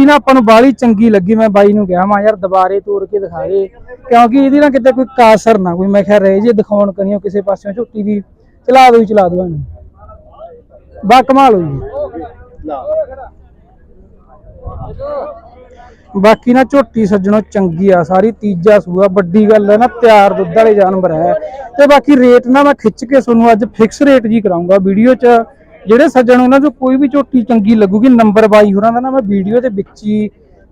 ਝੋਟੀ ਨਾ ਆਪਾਂ ਨੂੰ ਬਾਹਲੀ ਚੰਗੀ ਲੱਗੀ, ਮੈਂ ਬਾਈ ਨੂੰ ਕਿਹਾ, ਮੈਂ ਯਾਰ ਦੁਬਾਰੇ ਤੋੜ ਕੇ ਦਿਖਾ ਦੇ, ਕਿਉਂਕਿ ਇਹਦੀ ਨਾ ਕਿਤੇ ਕੋਈ ਕਾਸਰ ਨਾ, ਕੋਈ ਮੈਂ ਕਿਹਾ, ਰਹਿ ਜੇ ਦਿਖਾਉਣ ਕਰੀਓ ਕਿਸੇ ਪਾਸਿਓਂ ਝੋਟੀ ਦੀ, ਚਲਾ ਦੋ ਚਲਾ ਦੋ ਇਹਨੂੰ। ਬਾ ਕਮਾਲ ਹੋਈ ਬਾਕੀ ਨਾ ਝੋਟੀ ਸੱਜਣੋ ਚੰਗੀ ਆ, ਸਾਰੀ ਤੀਜਾ ਸੂਆ, ਵੱਡੀ ਗੱਲ ਹੈ ਨਾ, ਤਿਆਰ ਦੁੱਧ ਵਾਲੇ ਜਾਨਵਰ ਹੈ। ਤੇ ਬਾਕੀ ਰੇਟ ਨਾ ਮੈਂ ਖਿੱਚ ਕੇ ਤੁਹਾਨੂੰ ਅੱਜ ਫਿਕਸ ਰੇਟ ਜੀ ਕਰਾਉਂਗਾ, ਵੀਡੀਓ 'ਚ ਜਿਹੜੇ ਸੱਜਣ, ਉਹਨਾਂ ਨੂੰ ਕੋਈ ਵੀ ਝੋਟੀ ਚੰਗੀ ਲੱਗੂਗੀ ਨੰਬਰ ਬਾਈ ਹੋਰਾਂ ਦਾ ਨਾ ਮੈਂ ਵੀਡੀਓ ਦੇ ਵਿੱਚ ਹੀ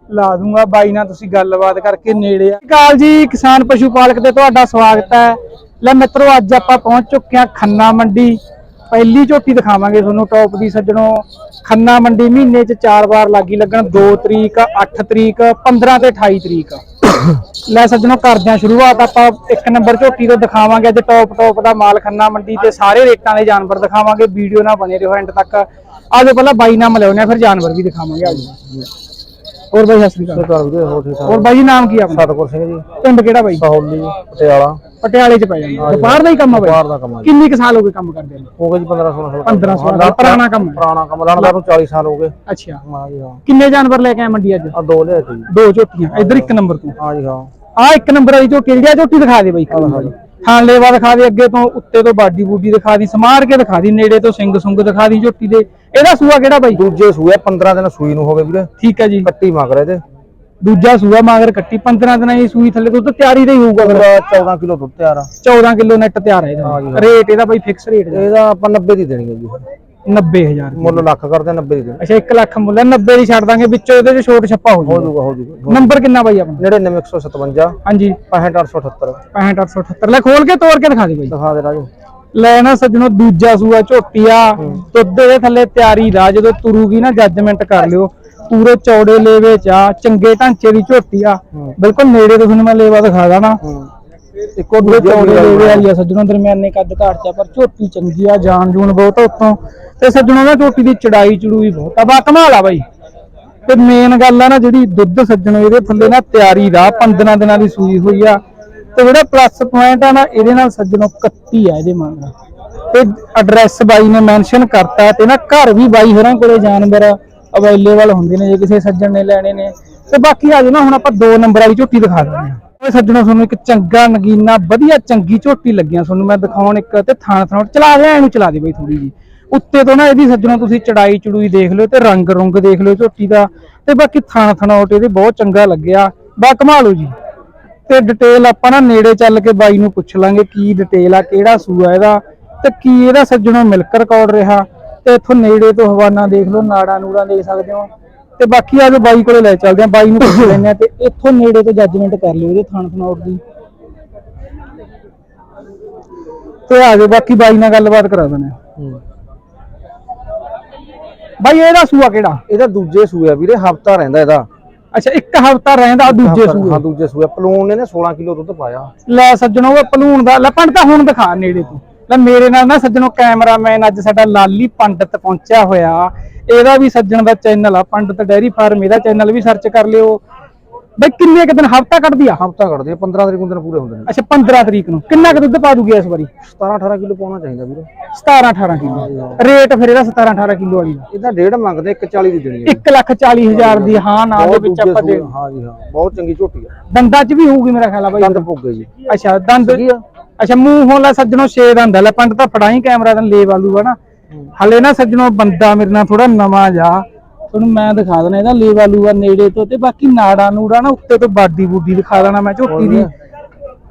ਲਾ ਦੂੰਗਾ। ਬਾਈ ਨਾਲ ਤੁਸੀਂ ਗੱਲਬਾਤ ਕਰਕੇ ਨੇੜੇ ਆ। ਕਾਲ ਜੀ, ਕਿਸਾਨ ਪਸ਼ੂ ਪਾਲਕ ਤੇ ਤੁਹਾਡਾ ਸਵਾਗਤ ਹੈ। ਲੈ ਮਿੱਤਰੋ, ਅੱਜ ਆਪਾਂ ਪਹੁੰਚ ਚੁੱਕੇ ਹਾਂ ਖੰਨਾ ਮੰਡੀ। ਪਹਿਲੀ ਝੋਟੀ ਦਿਖਾਵਾਂਗੇ ਤੁਹਾਨੂੰ ਟੌਪ ਦੀ ਸੱਜਣੋ। ਖੰਨਾ ਮੰਡੀ ਮਹੀਨੇ 'ਚ ਚਾਰ ਵਾਰ ਲੱਗੀ ਲੱਗਣ 2 ਤਰੀਕ 8 ਤਰੀਕ 15 ਤੇ 28 ਤਰੀਕ। ਲੈ ਸੱਜਣੋ ਕਰਦੇ ਹਾਂ ਸ਼ੁਰੂਆਤ ਆਪਾਂ ਇੱਕ ਨੰਬਰ ਝੋਟੀ ਤੋਂ ਦਿਖਾਵਾਂਗੇ, ਅੱਜ ਟੌਪ ਟੌਪ ਦਾ ਮਾਲ ਖੰਨਾ ਮੰਡੀ ਤੇ ਸਾਰੇ ਰੇਟਾਂ ਦੇ ਜਾਨਵਰ ਦਿਖਾਵਾਂਗੇ, ਵੀਡੀਓ ਨਾਲ ਬਣੇ ਰਹੋ ਐਂਡ ਤੱਕ। ਆਜੋ ਪਹਿਲਾਂ ਬਾਈ ਨਾਲ ਲਿਆਉਣੇ ਆ ਫਿਰ ਜਾਨਵਰ ਵੀ ਦਿਖਾਵਾਂਗੇ ਆਜੋ। ਹੋਰ ਬਾਈ ਸਤਿ ਸ੍ਰੀ ਅਕਾਲ। ਹੋਰ ਠੀਕ ਹੋਰ ਬਾਈ ਜੀ ਨਾਮ ਕੀ ਆ ਆਪਣਾ? ਸਤਗੁਰ ਸਿੰਘ ਜੀ। ਪਿੰਡ ਕਿਹੜਾ ਬਾਈ? ਸਹੌਲੀ ਪਟਿਆਲਾ। ਪਟਿਆਲੇ 'ਚ ਪੈ ਜਾਂਦਾ। ਵਪਾਰ ਦਾ ਹੀ ਕੰਮ ਆ ਬਾਈ? ਬਾਹਰ ਦਾ ਕੰਮ ਜੀ। ਕਿੰਨੀ ਕੁ ਸਾਲ ਹੋ ਗਏ ਕੰਮ ਕਰਦੇ ਨੂੰ? ਹੋ ਗਏ ਜੀ 15 16 ਸਾਲ। 15 ਸਾਲ ਦਾ ਪੁਰਾਣਾ ਕੰਮ ਹੈ ਪੁਰਾਣਾ ਕੰਮ ਲਾਣਾ ਨੂੰ 40 ਸਾਲ ਹੋ ਗਏ। ਅੱਛਾ। ਹਾਂ ਜੀ ਹਾਂ। ਕਿੰਨੇ ਜਾਨਵਰ ਲੈ ਕੇ ਆਏ ਮੰਡੀ ਅੱਜ? ਆ ਦੋ ਲਿਆ ਸੀ। ਜੀ। ਦੋ ਝੋਟੀਆਂ। ਇੱਧਰ ਇੱਕ ਨੰਬਰ ਤੋਂ। ਹਾਂ ਜੀ ਹਾਂ। ਆ ਇੱਕ ਨੰਬਰ ਵਾਲੀ ਝੋਟੀ ਜਿਹੜੀ ਆ ਝੋਟੀ ਦਿਖਾ ਦੇ ਬਾਈ ਥਾਂ ਲੇਵਾ ਦਿਖਾ ਦੇ ਅੱਗੇ ਤੋਂ ਉੱਤੇ ਤੋਂ ਬਾਡੀ ਬੂਡੀ ਦਿਖਾ ਦੀ ਸਮਾਰ ਕੇ ਦਿਖਾ ਦੀ ਨੇੜੇ ਤੋਂ ਸਿੰਘ ਸੁੰਗ ਦਿਖਾ ਦੀ ਝੋਟੀ ਦੇ। ਇਹਦਾ ਸੂਆ ਕਿਹੜਾ ਬਾਈ? ਦੂਜੇ ਸੂਏ 15 ਦਿਨ ਸੂਈ ਨੂੰ ਹੋ ਗਏ ਵੀਰੇ। ਠੀਕ ਹੈ ਜੀ। ਕੱਟੀ ਮਗਰ ਇਹਦੇ। ਦੂਜਾ ਸੂਆ ਮਾਗਰ ਕੱਟੀ 15 ਦਿਨਾਂ ਦੀ ਸੂਈ ਥੱਲੇ ਦੁੱਧ ਤਿਆਰੀ ਦਾ ਹੀ ਹੋਊਗਾ ਫਿਰ। ਪੂਰਾ 14 ਕਿਲੋ ਦੁੱਧ ਤਿਆਰ ਆ। 14 ਕਿਲੋ ਨੈਟ ਤਿਆਰ ਹੈ ਇਹਦਾ। ਰੇਟ ਇਹਦਾ ਬਾਈ ਫਿਕਸ ਰੇਟ ਇਹਦਾ ਆਪਾਂ 90 ਦੀ ਦੇਣੀ ਹੈ ਜੀ। 90000 ਮੁੱਲ ਲੱਖ ਕਰਦੇ ਆ, 90 ਦੀ ਅੱਛਾ 1 ਲੱਖ ਮੁੱਲ ਹੈ 90 ਦੀ ਛੱਡ ਦਾਂਗੇ ਵਿੱਚੋਂ ਇਹਦੇ ਚ ਛੋਟ ਛੱਪਾ ਹੋ ਹੋ ਜਾਊਗਾ। ਜਾਊਗਾ ਹੋ ਜਾਊਗਾ ਨੰਬਰ ਕਿੰਨਾ ਬਾਈ ਆਪਣਾ? 99157 ਹਾਂਜੀ। 65878 65878 ਲੈ ਖੋਲ ਕੇ ਤੋੜ ਕੇ ਦਿਖਾ ਦੇ ਬਾਈ। ਦਿਖਾ ਦੇ ਰਾਜੂ। ਲੈ ਨਾ ਸੱਜਣੋ ਦੂਜਾ ਸੂਆ ਝੋਟੀ ਆ ਦੁੱਧ ਦੇ ਥੱਲੇ ਤਿਆਰੀ ਦਾ ਜਦੋਂ ਤੁਰੂਗੀ ਨਾ ਜੱਜਮੈਂਟ ਕਰ ਲਿਓ। ਪੂਰੇ ਚੌੜੇ ਲੇਵੇ ਚ ਆ ਚੰਗੇ ਢਾਂਚੇ ਦੀ ਝੋਟੀ ਆ। ਬਿਲਕੁਲ ਨੇੜੇ ਤੋਂ ਤੁਹਾਨੂੰ ਮੈਂ ਲੇਵਾ ਦਿਖਾ ਦਾਂ ਇੱਕੋ ਦੂਜੇ ਚੌੜੇ ਲੇਵੇ ਵਾਲੀ ਆ ਸੱਜਣੋ ਦਰਮਿਆਨੇ ਕੱਦ ਘਾਟ ਚ ਆ, ਪਰ ਝੋਟੀ ਚੰਗੀ ਆ ਜਾਨ ਜੂਨ ਬਹੁਤ ਆ ਉੱਤੋਂ। ਤੇ ਸੱਜਣੋ ਨਾ ਝੋਟੀ ਦੀ ਚੜਾਈ ਚੜੂਈ ਬਹੁਤ ਆ ਬਾ ਕਮਾਲ ਆ ਬਾਈ। ਤੇ ਮੇਨ ਗੱਲ ਆ ਨਾ ਜਿਹੜੀ ਦੁੱਧ ਸੱਜਣੋ ਇਹਦੇ ਥੱਲੇ ਨਾ ਤਿਆਰੀ ਦਾ 15 ਦਿਨਾਂ ਦੀ ਸੂਈ ਹੋਈ ਆ। ਤੇ ਜਿਹੜਾ ਪਲੱਸ ਪੁਆਇੰਟ ਆ ਨਾ ਇਹਦੇ ਨਾਲ ਸੱਜਣੋ 31 ਆ ਇਹਦੇ ਤੇ ਐਡਰੈਸ ਬਾਈ ਨੇ ਮੈਂਸ਼ਨ ਕਰਤਾ ਤੇ ਨਾ ਘਰ ਵੀ ਬਾਈ ਹੋਰਾਂ ਕੋਲੇ ਜਾਨਵਰ ਅਵੇਲੇਬਲ ਹੁੰਦੇ ਨੇ ਜੇ ਕਿਸੇ ਸੱਜਣ ਨੇ ਲੈਣੇ ਨੇ। ਤੇ ਬਾਕੀ ਆ ਨਾ ਹੁਣ ਆਪਾਂ ਦੋ ਨੰਬਰ ਵਾਲੀ ਝੋਟੀ ਦਿਖਾ ਦਿੰਦੇ ਹਾਂ। ਓਏ ਸੱਜਣੋ, ਤੁਹਾਨੂੰ ਇੱਕ ਚੰਗਾ, ਨਗੀਨਾ, ਵਧੀਆ, ਚੰਗੀ ਝੋਟੀ ਲੱਗਿਆ ਤੁਹਾਨੂੰ ਮੈਂ ਦਿਖਾਉਣ ਇੱਕ ਤੇ ਥਾਣ ਥਾਣ ਚਲਾ ਦੇ ਇਹਨੂੰ ਚਲਾ ਦੇ ਬਾਈ ਥੋੜੀ ਜੀ ਉੱਤੇ ਤੋਂ ਨਾ ਇਹਦੀ ਸੱਜਣੋ, ਤੁਸੀਂ ਚੜਾਈ ਚੜੂਈ ਦੇਖ ਲਿਓ ਤੇ ਰੰਗ ਰੁੰਗ ਦੇਖ ਲਿਓ ਝੋਟੀ ਦਾ। ਤੇ ਬਾਕੀ ਥਾਣ ਥਣਾਉਟ ਇਹਦੇ ਬਹੁਤ ਚੰਗਾ ਲੱਗਿਆ। ਬਾ, ਕਮਾਲੋ ਜੀ। ਤੇ ਡਿਟੇਲ ਆਪਾਂ ਨਾ ਨੇੜੇ ਚੱਲ ਕੇ ਬਾਈ ਨੂੰ ਪੁੱਛ ਲਾਂਗੇ ਕੀ ਡਿਟੇਲ ਆ, ਕਿਹੜਾ ਸੂਆ ਇਹਦਾ ਤੇ ਕੀ ਇਹਦਾ ਸੱਜਣੋਂ ਮਿਲਕ ਰਿਕਾਰਡ ਰਿਹਾ। ਤੇ ਇੱਥੋਂ ਨੇੜੇ ਤੋਂ ਹਵਾਨਾ ਦੇਖ ਲਓ, ਨਾੜਾ ਨੂੜਾ ਦੇਖ ਸਕਦੇ ਹੋ। ਤੇ ਬਾਕੀ ਆ ਜੋ ਬਾਈ ਕੋਲੇ ਲੈ ਚੱਲਦੇ ਆ ਬਾਈ ਨੂੰ ਪੁੱਛ ਆ ਤੇ ਇੱਥੋਂ ਨੇੜੇ ਤੋਂ ਜੱਜਮੈਂਟ ਕਰ ਲਿਓ ਇਹਦੇ ਥਣ ਥਣਾਉਟ ਦੀ। ਤੇ ਆ ਜਾਓ ਬਾਕੀ ਬਾਈ ਨਾਲ ਗੱਲਬਾਤ ਕਰਾ ਦਿੰਦੇ ਆ। ਬਾਈ ਇਹਦਾ ਸੂਆ ਕਿਹੜਾ? ਇਹਦਾ ਦੂਜੇ ਸੂਏ ਆ ਵੀਰੇ ਹਫਤਾ ਰਹਿੰਦਾ ਇਹਦਾ। ਅੱਛਾ ਇੱਕ ਹਫਤਾ ਰਹਿੰਦਾ ਦੂਜੇ ਹਫ਼ਤਾ- ਸੂਏ। ਹਾਂ ਦੂਜੇ ਸੂਏ। ਪਲੂਨ ਨੇ ਨਾ 16 ਕਿਲੋ ਦੁੱਧ ਪਾਇਆ। ਲੈ ਸੱਜਣੋ ਉਹ ਭਲੂਣ ਦਾ ਲੈ ਪੰਡ ਤਾਂ ਹੁਣ ਦਿਖਾ ਨੇੜੇ ਤੋਂ। ਲੈ ਮੇਰੇ ਨਾਲ ਨਾ ਸੱਜਣੋ ਕੈਮਰਾਮੈਨ ਅੱਜ ਸਾਡਾ ਲਾਲੀ ਪੰਡਤ ਪਹੁੰਚਿਆ ਹੋਇਆ। ਇਹਦਾ ਵੀ ਸੱਜਣ ਦਾ ਚੈਨਲ ਆ ਪੰਡਤ ਡੈਰੀ ਫਾਰਮ ਇਹਦਾ ਚੈਨਲ ਵੀ ਸਰਚ ਕਰ ਲਿਓ। ਬਈ ਕਿੰਨੇ ਕੁ ਦਿਨ ਹਫਤਾ ਕੱਢਦੀ ਆ? ਹਫਤਾ ਕੱਢਦੇ ਆ 15 ਤਰੀਕ ਨੂੰ ਦਿਨ ਪੂਰੇ ਹੁੰਦੇ ਨੇ। ਅੱਛਾ 15 ਤਰੀਕ ਨੂੰ। ਕਿੰਨਾ ਕੁ ਦੁੱਧ ਪਾ ਦੂਗੀ ਇਸ ਵਾਰੀ? 17 18 ਕਿਲੋ ਪਾਉਣਾ ਚਾਹੀਦਾ ਵੀਰੇ। 17 18 ਕਿਲੋ। ਰੇਟ ਫਿਰ ਇਹਦਾ 17 18 ਕਿਲੋ ਵਾਲੀ ਦਾ। ਇਹਦਾ ਡੇਢ ਮੰਗਦੇ 140 ਦੀ ਦੇਣੀ ਹੈ 1 ਲੱਖ 40 ਹਜ਼ਾਰ ਦੀ ਹਾਂ ਨਾਲ ਦੇ ਵਿੱਚ ਆਪਾਂ ਦੇ ਹਾਂ ਜੀ ਹਾਂ। ਬਹੁਤ ਚੰਗੀ ਝੋਟੀ ਆ। ਦੰਦਾਂ 'ਚ ਵੀ ਹੋਊਗੀ ਮੇਰਾ ਖਿਆਲ ਆ ਬਾਈ। ਦੰਦ ਪੁੱਗੇ ਜੀ। ਅੱਛਾ ਦੰਦ ਅੱਛਾ ਮੂੰਹ ਹੋਲਾ ਸੱਜਣੋ ਛੇ ਦੰਦ ਆ। ਲੈ ਪੰਡ ਤਾਂ ਫੜਾਈ ਕੈਮਰਾ ਦਾ ਲੈ ਵਾਲੂ ਆ ਨਾ। ਹਲੇ ਨਾ ਸੱਜਣੋ ਬੰਦਾ ਮੇਰੇ ਨਾਲ ਥੋੜਾ ਨਵਾਂ ਜਾ ਤੁਹਾਨੂੰ ਮੈਂ ਦਿਖਾ ਦੇਣਾ ਇਹਦਾ ਲੈ ਵਾਲੂ ਆ ਨੇੜੇ ਤੋਂ ਤੇ ਬਾਕੀ ਨਾੜਾ ਨੂੜਾ ਨਾ ਉੱਤੇ ਤੋਂ ਬਾਡੀ ਬੂਡੀ ਦਿਖਾ ਦੇਣਾ ਮੈਂ ਝੋਟੀ ਦੀ।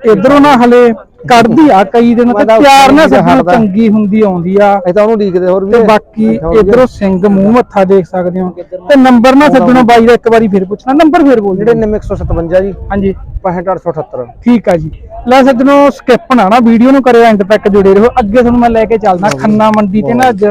ਇਧਰੋਂ ਨਾ ਹਲੇ ਕੱਢਦੀ ਆ ਕਈ ਦਿਨ ਤੇ ਪਿਆਰ ਨਾ ਸੱਜਣੋ ਚੰਗੀ ਹੁੰਦੀ ਆਉਂਦੀ ਆ। ਇਹ ਤਾਂ ਉਹਨੂੰ ਡੀਕਦੇ ਹੋਰ ਵੀ ਬਾਕੀ ਇਧਰੋਂ ਸਿੰਘ ਮੂੰਹ ਮੱਥਾ ਦੇਖ ਸਕਦੇ ਹੋ। ਤੇ ਨੰਬਰ ਨਾ ਸੱਜਣੋ ਬਾਈ ਦਾ ਇੱਕ ਵਾਰੀ ਫਿਰ ਪੁੱਛਣਾ। ਨੰਬਰ ਫਿਰ ਬੋਲ ਜਿਹੜੇ 9157 ਜੀ। ਹਾਂਜੀ। 65878 ਠੀਕ ਆ ਜੀ। ਲੈ ਸੱਜਣੋ ਸਕਿਪ ਨਾ ਨਾ ਵੀਡੀਓ ਨੂੰ ਕਰਿਓ ਐਂਡ ਤੱਕ ਜੁੜੇ ਰਹੋ। ਅੱਗੇ ਤੁਹਾਨੂੰ ਮੈਂ ਲੈ ਕੇ ਚੱਲਦਾ ਖੰਨਾ ਮੰਡੀ ਤੇ ਨਾ ਅੱਜ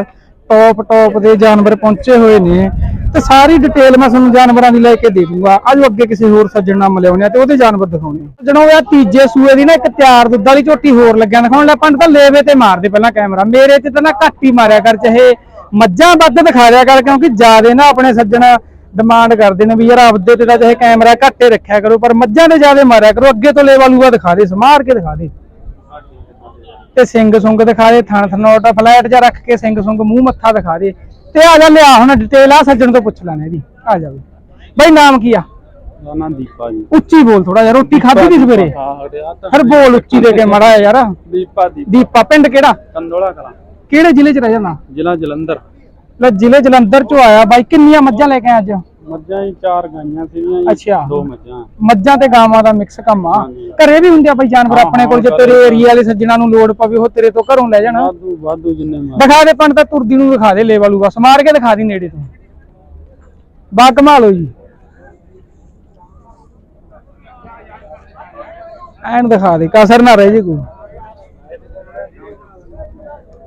ਟੌਪ ਟੌਪ ਦੇ ਜਾਨਵਰ ਪਹੁੰਚੇ ਹੋਏ ਨੇ। ਤੇ ਸਾਰੀ ਡਿਟੇਲ ਮੈਂ ਤੁਹਾਨੂੰ ਜਾਨਵਰਾਂ ਦੀ ਲੈ ਕੇ ਦੇ ਦੂੰਗਾ। ਆਜੋ ਅੱਗੇ ਕਿਸੇ ਹੋਰ ਸੱਜਣ ਨਾਲ ਮਿਲਾਉਣੇ ਆ ਤੇ ਉਹਦੇ ਜਾਨਵਰ ਦਿਖਾਉਣੇ ਆ ਇਹ ਤੀਜੇ ਸੂਏ ਦੀ ਨਾ ਇੱਕ ਤਿਆਰ ਦੁੱਧ ਵਾਲੀ ਝੋਟੀ ਹੋਰ ਲੱਗਿਆ, ਦਿਖਾਉਣ ਲੈ ਪੰਡ ਤਾਂ ਲੇਵੇ ਤੇ ਮਾਰਦੇ ਪਹਿਲਾਂ ਕੈਮਰਾ। ਮੇਰੇ ਤੇ ਤਾਂ ਨਾ ਘੱਟ ਹੀ ਮਾਰਿਆ ਕਰ, ਚਾਹੇ ਮੱਝਾਂ ਵੱਧ ਦਿਖਾ ਦਿਆ ਕਰ, ਕਿਉਂਕਿ ਜਿਆਦੇ ਨਾ ਆਪਣੇ ਸੱਜਣ ਡਿਮਾਂਡ ਕਰਦੇ ਨੇ ਵੀ ਯਾਰ ਆਪਦੇ ਤੇ ਤਾਂ ਚਾਹੇ ਕੈਮਰਾ ਘੱਟੇ ਰੱਖਿਆ ਕਰੋ, ਪਰ ਮੱਝਾਂ ਦੇ ਜਿਆਦੇ ਮਾਰਿਆ ਕਰੋ। ਅੱਗੇ ਤੋਂ ਲੇਵਾ ਲੂਆ ਦਿਖਾ ਦੇ ਸਮਾਰ ਕੇ ਦਿਖਾ ਦੇ। ਤੇ ਸਿੰਘ ਸੁੰਗ ਦਿਖਾ ਦੇ ਥਣ ਥਨੋਟ ਫਲੈਟ ਜਾਂ ਰੱਖ ਕੇ ਸਿੰਘ ਸੁੰਗ ਮੂੰਹ ਮੱਥਾ ਦਿਖਾ ਦੇ। ਤੇ ਆ ਜਾ ਲਿਆ ਹੁਣ ਡਿਟੇਲ ਆ ਸੱਜਣ ਤੋਂ ਪੁੱਛ ਲੈਣੇ ਇਹਦੀ ਆ ਜਾ ਬਾਈ। ਨਾਮ ਕੀ ਆ? ਨਾ ਦੀਪਾ ਜੀ। ਉੱਚੀ ਬੋਲ ਥੋੜਾ ਜਿਹਾ ਰੋਟੀ ਖਾਧੀ ਦੀ ਸਵੇਰੇ? ਹਾਂ ਹਟਿਆ ਤਾਂ ਫਿਰ ਬੋਲ ਉੱਚੀ ਦੇ ਕੇ ਮੜਾ ਯਾਰ। ਦੀਪਾ ਦੀ ਦੀਪਾ ਪਿੰਡ ਕਿਹੜਾ? ਕੰਦੋਲਾ ਕਲਾਂ। ਕਿਹੜੇ ਜ਼ਿਲ੍ਹੇ ਚ ਰਹਿ ਜਾਣਾ ਜ਼ਿਲ੍ਹਾ ਜਲੰਧਰ। ਲੈ ਜ਼ਿਲ੍ਹੇ ਜਲੰਧਰ ਚੋਂ ਆਇਆ ਬਾਈ ਕਿੰਨੀਆਂ ਮੱਝਾਂ ਲੈ ਕੇ ਆਇਆ ਅੱਜ? ਮੱਝਾਂ ਹੀ ਚਾਰ ਗਾਈਆਂ ਸੀਗੀਆਂ ਜੀ ਅੱਛਾ। ਦੋ ਮੱਝਾਂ। ਮੱਝਾਂ ਤੇ ਗਾਵਾਂ ਦਾ ਮਿਕਸ ਕੰਮ ਆ। ਹਾਂਜੀ। ਘਰੇ ਵੀ ਹੁੰਦੇ ਆ ਬਾਈ ਜਾਨਵਰ ਹਾਂ, ਆਪਣੇ ਕੋਲ ਜੇ ਹਾਂ, ਤੇਰੇ ਘਰੇ। ਏਰੀਆ ਵਾਲੇ ਸੱਜਣਾ ਨੂੰ ਲੋੜ ਪਵੇ ਉਹ ਤੇਰੇ ਤੋਂ ਘਰੋਂ ਲੈ ਜਾਣ। ਵਾਧੂ ਵਾਧੂ ਜਿੰਨੇ ਮਰ ਦਿਖਾ ਦੇ ਪੰਡ ਤਾਂ ਤੁਰਦੀ ਨੂੰ ਦਿਖਾ ਦੇ ਲੇਵਾ ਲੂਗਾ ਸਮਾਰ ਕੇ ਦਿਖਾ ਦੀ ਨੇੜੇ ਤੋਂ। ਬਾ ਕਮਾ ਲਓ ਜੀ ਐਨ ਦਿਖਾ ਦੇ ਕਸਰ ਨਾ ਰਹਿ ਜੇ ਕੋਈ।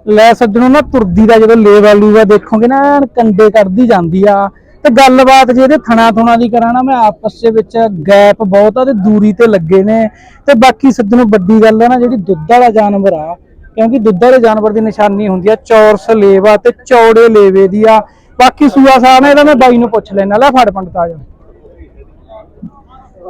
ਲੈ ਸੱਜਣੋ ਨਾ ਤੁਰਦੀ ਦਾ ਜਦੋਂ ਲੇਵਾ ਲੂਗਾ ਦੇਖੋਗੇ ਨਾ ਐਨ ਕੰਡੇ ਕੱਢਦੀ ਜਾਂਦੀ ਆ। ਤੇ ਗੱਲਬਾਤ ਜੇ ਇਹਦੇ ਥਣਾ ਥੁਣਾ ਦੀ ਕਰਾਂ ਨਾ, ਮੈਂ ਆਪਸ ਦੇ ਵਿੱਚ ਗੈਪ ਬਹੁਤ ਆ ਤੇ ਦੂਰੀ ਤੇ ਲੱਗੇ ਨੇ। ਤੇ ਬਾਕੀ ਸੱਜਣੋ ਵੱਡੀ ਗੱਲ ਹੈ ਨਾ, ਜਿਹੜੀ ਦੁੱਧ ਵਾਲਾ ਜਾਨਵਰ ਆ, ਕਿਉਂਕਿ ਦੁੱਧ ਵਾਲੇ ਜਾਨਵਰ ਦੀ ਨਿਸ਼ਾਨੀ ਹੁੰਦੀ ਆ ਚੌਰਸ ਲੇਵਾ ਤੇ ਚੌੜੇ ਲੇਵੇ ਦੀ ਆ। ਬਾਕੀ ਸੂਆ ਸਾਹ ਨਾ ਇਹਦਾ ਮੈਂ ਬਾਈ ਨੂੰ ਪੁੱਛ ਲੈਣਾ ਲੈ ਫੜ ਪੰਡਤ ਆ ਜਾ।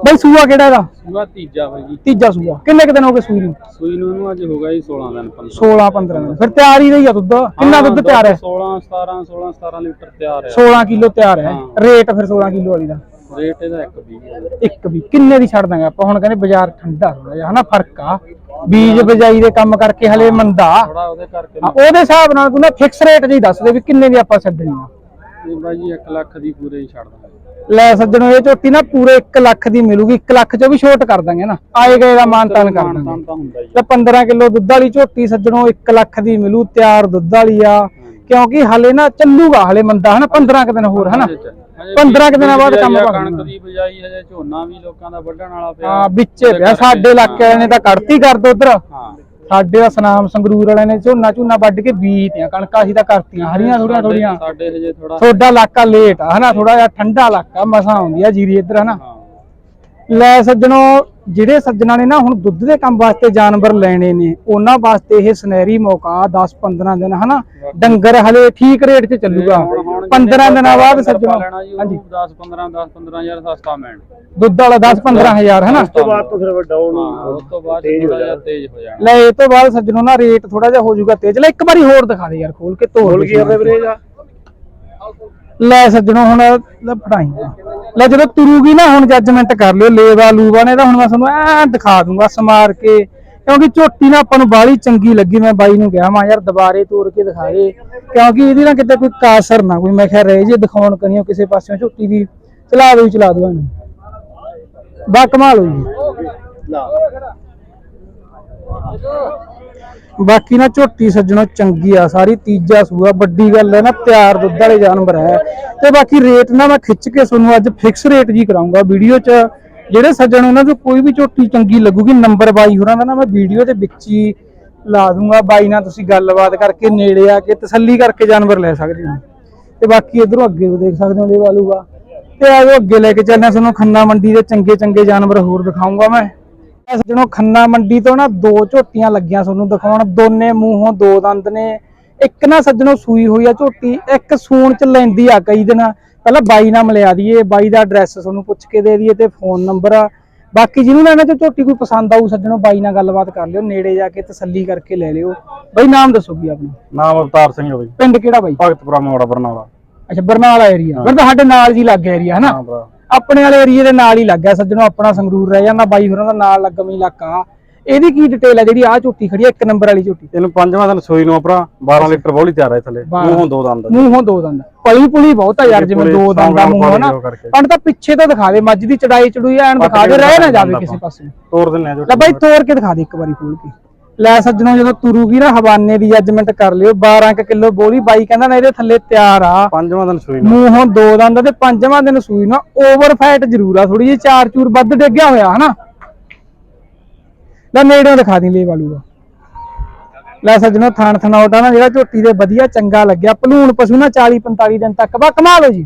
ਬਾਈ ਸੂਆ ਕਿਹੜਾ ਇਹਦਾ? ਸੂਆ ਤੀਜਾ ਵਾ ਜੀ। ਤੀਜਾ ਸੂਆ। ਕਿੰਨੇ ਕੁ ਦਿਨ ਹੋ ਗਏ ਸੂਈ ਨੂੰ? ਸੂਈ ਨੂੰ ਇਹਨੂੰ ਅੱਜ ਹੋ ਗਿਆ ਜੀ 16 ਦਿਨ 15 16 15 ਦਿਨ। ਫਿਰ ਤਿਆਰ ਹੀ ਰਹੀ ਆ ਦੁੱਧ? ਕਿੰਨਾ ਦੁੱਧ ਤਿਆਰ ਹੈ? 16 17 16 17 ਲੀਟਰ ਤਿਆਰ ਹੈ। 16 ਕਿਲੋ ਤਿਆਰ ਹੈ। ਰੇਟ ਫਿਰ 16 ਕਿਲੋ ਵਾਲੀ ਦਾ? ਰੇਟ ਇਹਦਾ ਇੱਕ ਵੀ ਹੈ। ਇੱਕ ਵੀ ਕਿੰਨੇ ਦੀ ਛੱਡ ਦਾਂਗੇ ਆਪਾਂ? ਹੁਣ ਕਹਿੰਦੇ ਬਾਜ਼ਾਰ ਠੰਡਾ ਥੋੜਾ ਜਿਹਾ ਹਨਾ ਫ਼ਰਕ ਆ। ਬੀਜ ਬਜਾਈ ਦੇ ਕੰਮ ਕਰਕੇ ਹਲੇ ਮੰਦਾ। ਥੋੜਾ ਉਹਦੇ ਕਰਕੇ ਹਾਂ, ਉਹਦੇ ਹਿਸਾਬ ਨਾਲ ਤੂੰ ਨਾ ਫਿਕਸ ਰੇਟ ਜੀ ਦੱਸ ਦੇ ਵੀ ਕਿੰਨੇ ਦੀ ਆਪਾਂ ਛੱਡਣੀ ਆ। ਇਹ ਬਾਈ ਜੀ 1 ਲੱਖ ਦੀ ਪੂਰੇ ਹੀ ਛੱਡ ਦਾਂਗੇ। ਲੈ ਸੱਜਣੋ ਇਹ ਝੋਟੀ ਨਾ ਪੂਰੇ 1 ਲੱਖ ਦੀ ਮਿਲੂਗੀ। 1 ਲੱਖ ਚੋਂ ਵੀ ਛੋਟ ਕਰ ਦਾਂਗੇ ਨਾ। ਆਏ ਗਏ ਦਾ ਮਾਨਤਾਨ ਕਰ ਦਾਂਗੇ। ਤਾਂ ਹੁੰਦਾ ਹੀ ਤੇ 15 ਕਿਲੋ ਦੁੱਧ ਵਾਲੀ ਝੋਟੀ ਸੱਜਣੋ 1 ਲੱਖ ਦੀ ਮਿਲੂ ਤਿਆਰ ਦੁੱਧ ਵਾਲੀ ਆ। ਕਿਉਂਕਿ ਹਲੇ ਨਾ ਚੱਲੂਗਾ ਹਲੇ ਮੰਦਾ ਹਨਾ? 15 ਕੁ ਦਿਨ ਹੋਰ ਹਨਾ? 15 ਕੁ ਦਿਨਾਂ ਬਾਅਦ ਕੰਮ ਕਰਨਾ। ਕਣਕ ਦੀ ਬਜਾਈ ਹਜੇ ਝੋਨਾ ਵੀ ਲੋਕਾਂ ਦਾ ਵੱਢਣ ਵਾਲਾ ਪਿਆ। ਹਾਂ ਵਿੱਚੇ ਪਿਆ ਸਾਡੇ ਇਲਾਕੇ ਨੇ ਤਾਂ ਕੱਢਤੀ ਕਰ ਦੋ ਉਧਰ। ਹਾਂ। ਸਾਡੇ ਦਾ ਸਨਾਮ ਸੰਗਰੂਰ ਵਾਲਿਆਂ ਨੇ ਝੋਨਾ ਝੋਨਾ ਵੱਢ ਕੇ ਬੀਜਤੀਆਂ ਕਣਕਾਂ ਅਸੀਂ ਤਾਂ ਕਰਤੀਆਂ ਹਰੀਆਂ ਥੋੜੀਆਂ ਥੋੜੀਆਂ ਸਾਡੇ ਹਜੇ ਥੋੜਾ ਤੁਹਾਡਾ ਇਲਾਕਾ ਲੇਟ ਆ ਹਨਾ ਥੋੜਾ ਜਿਹਾ ਠੰਡਾ ਇਲਾਕਾ ਮਸਾਂ ਆਉਂਦੀ ਆ ਜੀਰੀ ਇੱਧਰ ਹਨਾ। ਲੈ ਸੱਜਣੋ ਜਿਹੜੇ ਸੱਜਣਾ ਨੇ ਨਾ ਹੁਣ ਦੁੱਧ ਦੇ ਕੰਮ ਵਾਸਤੇ ਜਾਨਵਰ ਲੈਣੇ ਨੇ ਉਹਨਾਂ ਵਾਸਤੇ ਇਹ ਸੁਨਹਿਰੀ ਮੌਕਾ 10-15 ਦਿਨ ਹਨਾ। ਡੰਗਰ ਹਲੇ ਠੀਕ ਰੇਟ 'ਚ ਚੱਲੂਗਾ। 15 ਦਿਨਾਂ ਬਾਅਦ ਸੱਜਣਾ। ਸੱਜਣੋ ਲੈਣਾ ਜੀ ਹਾਂਜੀ। 10 15 10 15 ਹਜ਼ਾਰ ਸਸਤਾ ਮਿਲਣ ਦੁੱਧ ਵਾਲਾ 10-15 ਹਜ਼ਾਰ ਹਨਾ? ਉਸ ਤੋਂ ਬਾਅਦ ਤੋਂ ਫਿਰ ਵੱਡਾ ਹਾਂ ਉਹ ਉਸ ਤੋਂ ਬਾਅਦ ਤੇਜ਼ ਹੋ ਥੋੜਾ ਜਿਹਾ। ਤੇਜ਼ ਹੋ ਜਾਣਾ। ਲੈ ਇਹ ਤੋਂ ਬਾਅਦ ਸੱਜਣੋ ਨਾ ਰੇਟ ਥੋੜਾ ਜਿਹਾ ਹੋ ਜਾਊਗਾ ਤੇਜ਼। ਲੈ ਇੱਕ ਵਾਰੀ ਹੋਰ ਦਿਖਾ ਦੇ ਯਾਰ ਖੋਲ ਕੇ ਕੀ ਕਰਦੇ ਵੀਰੇ ਇਹਦਾ ਲੈ ਸੱਜਣੋ ਹੁਣ ਲੈ ਫੜਾਈ ਲੈ ਜਦੋਂ ਤੁਰੂਗੀ ਨਾ ਹੁਣ ਜੱਜਮੈਂਟ ਕਰ ਲਿਓ। ਲੇਵਾ ਲੂਵਾ ਨੇ ਤਾਂ ਹੁਣ ਮੈਂ ਤੁਹਾਨੂੰ ਐ ਦਿਖਾ ਦੂੰਗਾ ਸਮਾਰ ਕੇ। ਕਿਉਂਕਿ ਝੋਟੀ ਨਾ ਆਪਾਂ ਨੂੰ ਬਾਹਲੀ ਚੰਗੀ ਲੱਗੀ, ਮੈਂ ਬਾਈ ਨੂੰ ਕਿਹਾ, ਮੈਂ ਯਾਰ ਦੁਬਾਰੇ ਤੋੜ ਕੇ ਦਿਖਾ ਦੇ। ਕਿਉਂਕਿ ਇਹਦੀ ਨਾ ਕਿਤੇ ਕੋਈ ਕਾਸਰ ਨਾ, ਕੋਈ ਮੈਂ ਕਿਹਾ ਰਹਿ ਜੇ, ਦਿਖਾਉਣ ਕਰੀਓ ਕਿਸੇ ਪਾਸਿਓਂ, ਝੋਟੀ ਦੀ ਚਲਾ ਦੋ ਚਲਾ ਦੋ ਇਹਨੂੰ। ਬਾ ਕਮਾਲ ਹੋਈ ਬਾਕੀ ਨਾ ਝੋਟੀ ਸੱਜਣੋ ਚੰਗੀ ਆ, ਸਾਰੀ ਤੀਜਾ ਸੂਆ, ਵੱਡੀ ਗੱਲ ਹੈ ਨਾ, ਤਿਆਰ ਦੁੱਧ ਵਾਲੇ ਜਾਨਵਰ ਹੈ। ਤੇ ਬਾਕੀ ਰੇਟ ਨਾ ਮੈਂ ਖਿੱਚ ਕੇ ਤੁਹਾਨੂੰ ਅੱਜ ਫਿਕਸ ਰੇਟ ਜੀ ਕਰਾਉਂਗਾ, ਵੀਡੀਓ 'ਚ ਜਿਹੜੇ ਸੱਜਣ ਉਹਨਾਂ ਨੂੰ ਕੋਈ ਵੀ ਝੋਟੀ ਚੰਗੀ ਲੱਗੂਗੀ ਨੰਬਰ 22 ਹੋਰਾਂ ਦਾ ਨਾ ਮੈਂ ਵੀਡੀਓ ਦੇ ਵਿੱਚ ਹੀ ਲਾ ਦੂੰਗਾ। ਬਾਈ ਨਾਲ ਤੁਸੀਂ ਗੱਲਬਾਤ ਕਰਕੇ ਨੇੜੇ ਆ ਕੇ ਤਸੱਲੀ ਕਰਕੇ ਜਾਨਵਰ ਲੈ ਸਕਦੇ ਹੋ। ਤੇ ਬਾਕੀ ਇਧਰੋਂ ਅੱਗੇ ਦੇਖ ਸਕਦੇ ਹੋ ਲੈ ਵਾਲੂਗਾ ਤੇ ਆਜੋ ਅੱਗੇ ਲੈ ਕੇ ਚੱਲਦੇ ਤੁਹਾਨੂੰ ਖੰਨਾ ਮੰਡੀ ਦੇ ਚੰਗੇ ਚੰਗੇ ਜਾਨਵਰ ਹੋਰ ਦਿਖਾਉਂਗਾ ਮੈਂ। ਸੱਜਣੋ, ਖੰਨਾ ਮੰਡੀ ਤੋਂ ਨਾ ਦੋ ਝੋਟੀਆਂ ਲੱਗੀਆਂ ਤੁਹਾਨੂੰ ਦਿਖਾਉਣ। ਦੋਨੇ ਮੂੰਹੋਂ ਦੋ ਦੰਦ ਨੇ। ਇੱਕ ਨਾ ਸੱਜਣੋ ਸੂਈ ਹੋਈ ਆ ਝੋਟੀ, ਇੱਕ ਸੂਣ ਚ ਲੈਂਦੀ ਆ ਕਈ ਦਿਨ। ਪਹਿਲਾਂ ਬਾਈ ਨਾਲ ਮਿਲਿਆ ਦਈਏ ਬਾਈ ਦਾ ਐਡਰੈਸ ਤੁਹਾਨੂੰ ਪੁੱਛ ਕੇ ਦੇ ਦਈਏ ਤੇ ਫੋਨ ਨੰਬਰ ਆ। ਬਾਕੀ ਜਿਹਨੂੰ ਲੈਣਾ ਤੇ ਝੋਟੀ ਕੋਈ ਪਸੰਦ ਆਊ ਸੱਜਣੋ ਬਾਈ ਨਾਲ ਗੱਲਬਾਤ ਕਰ ਲਿਓ ਨੇੜੇ ਜਾ ਕੇ ਤਸੱਲੀ ਕਰਕੇ ਲੈ ਲਿਓ। ਬਾਈ ਨਾਮ ਦੱਸੋ ਕੀ ਆਪਣਾ। ਨਾਮ ਅਵਤਾਰ ਸਿੰਘ ਬਈ। ਪਿੰਡ ਕਿਹੜਾ ਬਾਈ? ਭਗਤਪੁਰਾ ਮੋੜਾ ਬਰਨਾਲਾ। ਅੱਛਾ ਬਰਨਾਲਾ ਏਰੀਆ ਫਿਰ ਸਾਡੇ ਨਾਲ ਜੀ ਲੱਗ ਏਰੀਆ ਹਨਾ? ਹਾਂ ਆਪਣੇ ਵਾਲੇ ਏਰੀਏ ਦੇ ਨਾਲ ਹੀ ਲੱਗ ਗਿਆ ਸੱਜਣੋ ਆਪਣਾ ਸੰਗਰੂਰ ਰਹਿ ਜਾਂਦਾ ਬਾਈ ਹੋਰਾਂ ਦਾ ਨਾਲ ਲੱਗਮੀ ਇਲਾਕਾ। ਇਹਦੀ ਕੀ ਡਿਟੇਲ ਹੈ ਜਿਹੜੀ ਆ ਝੋਟੀ ਖੜੀ ਹੈ ਇੱਕ ਨੰਬਰ ਵਾਲੀ ਝੋਟੀ? ਇਹਨੂੰ ਪੰਜਵਾਂ ਦਿਨ ਸੂਈ ਨੂੰ ਭਰਾ 12 ਲੀਟਰ ਬੋਲੀ ਤਿਆਰ ਹੈ ਥੱਲੇ। ਮੂੰਹੋਂ ਦੋ ਦੰਦ ਮੂੰਹੋਂ ਦੋ ਦੰਦ। ਪਲੀ ਪੁਲੀ ਬਹੁਤ ਆ ਯਾਰ ਜਿਵੇਂ ਦੋ ਦੰਦ ਦਾ ਮੂੰਹ ਹੈ ਨਾ ਪਾਲੀ ਕਰਕੇ। ਪੰਡ ਤਾਂ ਪਿੱਛੇ ਤੋਂ ਦਿਖਾ ਦੇ ਮੱਝ ਦੀ ਚੜਾਈ ਚੜੂਈ ਐਨ ਦਿਖਾ ਦੇ ਰਹਿ ਨਾ ਜਾਵੇ ਕਿਸੇ ਪਾਸੇ। ਤੋੜ ਦਿੰਨੇ ਆ ਜੋ ਲੈ ਬਾਈ ਤੋੜ ਕੇ ਦਿਖਾ ਦੇ ਇੱਕ ਵਾਰੀ ਖੋਲ ਕੇ। ਲੈ ਸੱਜਣੋ ਜਦੋਂ ਤੁਰੂਗੀ ਨਾ ਹਵਾਨੇ ਦੀ ਜੱਜਮੈਂਟ ਕਰ ਲਿਓ 12 ਕੁ ਕਿਲੋ ਬੋਲੀ ਬਾਈ ਕਹਿੰਦਾ ਨਾ ਇਹਦੇ ਥੱਲੇ ਤਿਆਰ ਆ। ਪੰਜਵਾਂ ਦਿਨ ਸੂਈ ਨੂੰ। ਮੂੰਹੋਂ ਦੋ ਦੰਦ ਤੇ ਪੰਜਵਾਂ ਦਿਨ ਸੂਈ ਨਾ ਓਵਰ ਫੈਟ ਜ਼ਰੂਰ ਆ ਥੋੜੀ ਜਿਹੀ ਚਾਰ ਚੂਰ ਵੱਧ ਡਿੱਗਿਆ ਹੋਇਆ ਹਨਾ? ਲੈ ਨੇੜੋਂ ਦਿਖਾ ਦੀ ਲੈ ਵਾਲੂ ਦਾ। ਲੈ ਸੱਜਣੋ, ਥਾਣ ਥਣਾਉਟਾ ਨਾ, ਜਿਹੜਾ ਝੋਟੀ ਦੇ ਵਧੀਆ ਚੰਗਾ ਲੱਗਿਆ। ਭਲੂਣ ਪਸ਼ੂ ਨਾ 40 45 ਦਿਨ ਤੱਕ। ਬਾ ਕਮਾ ਲਓ ਜੀ।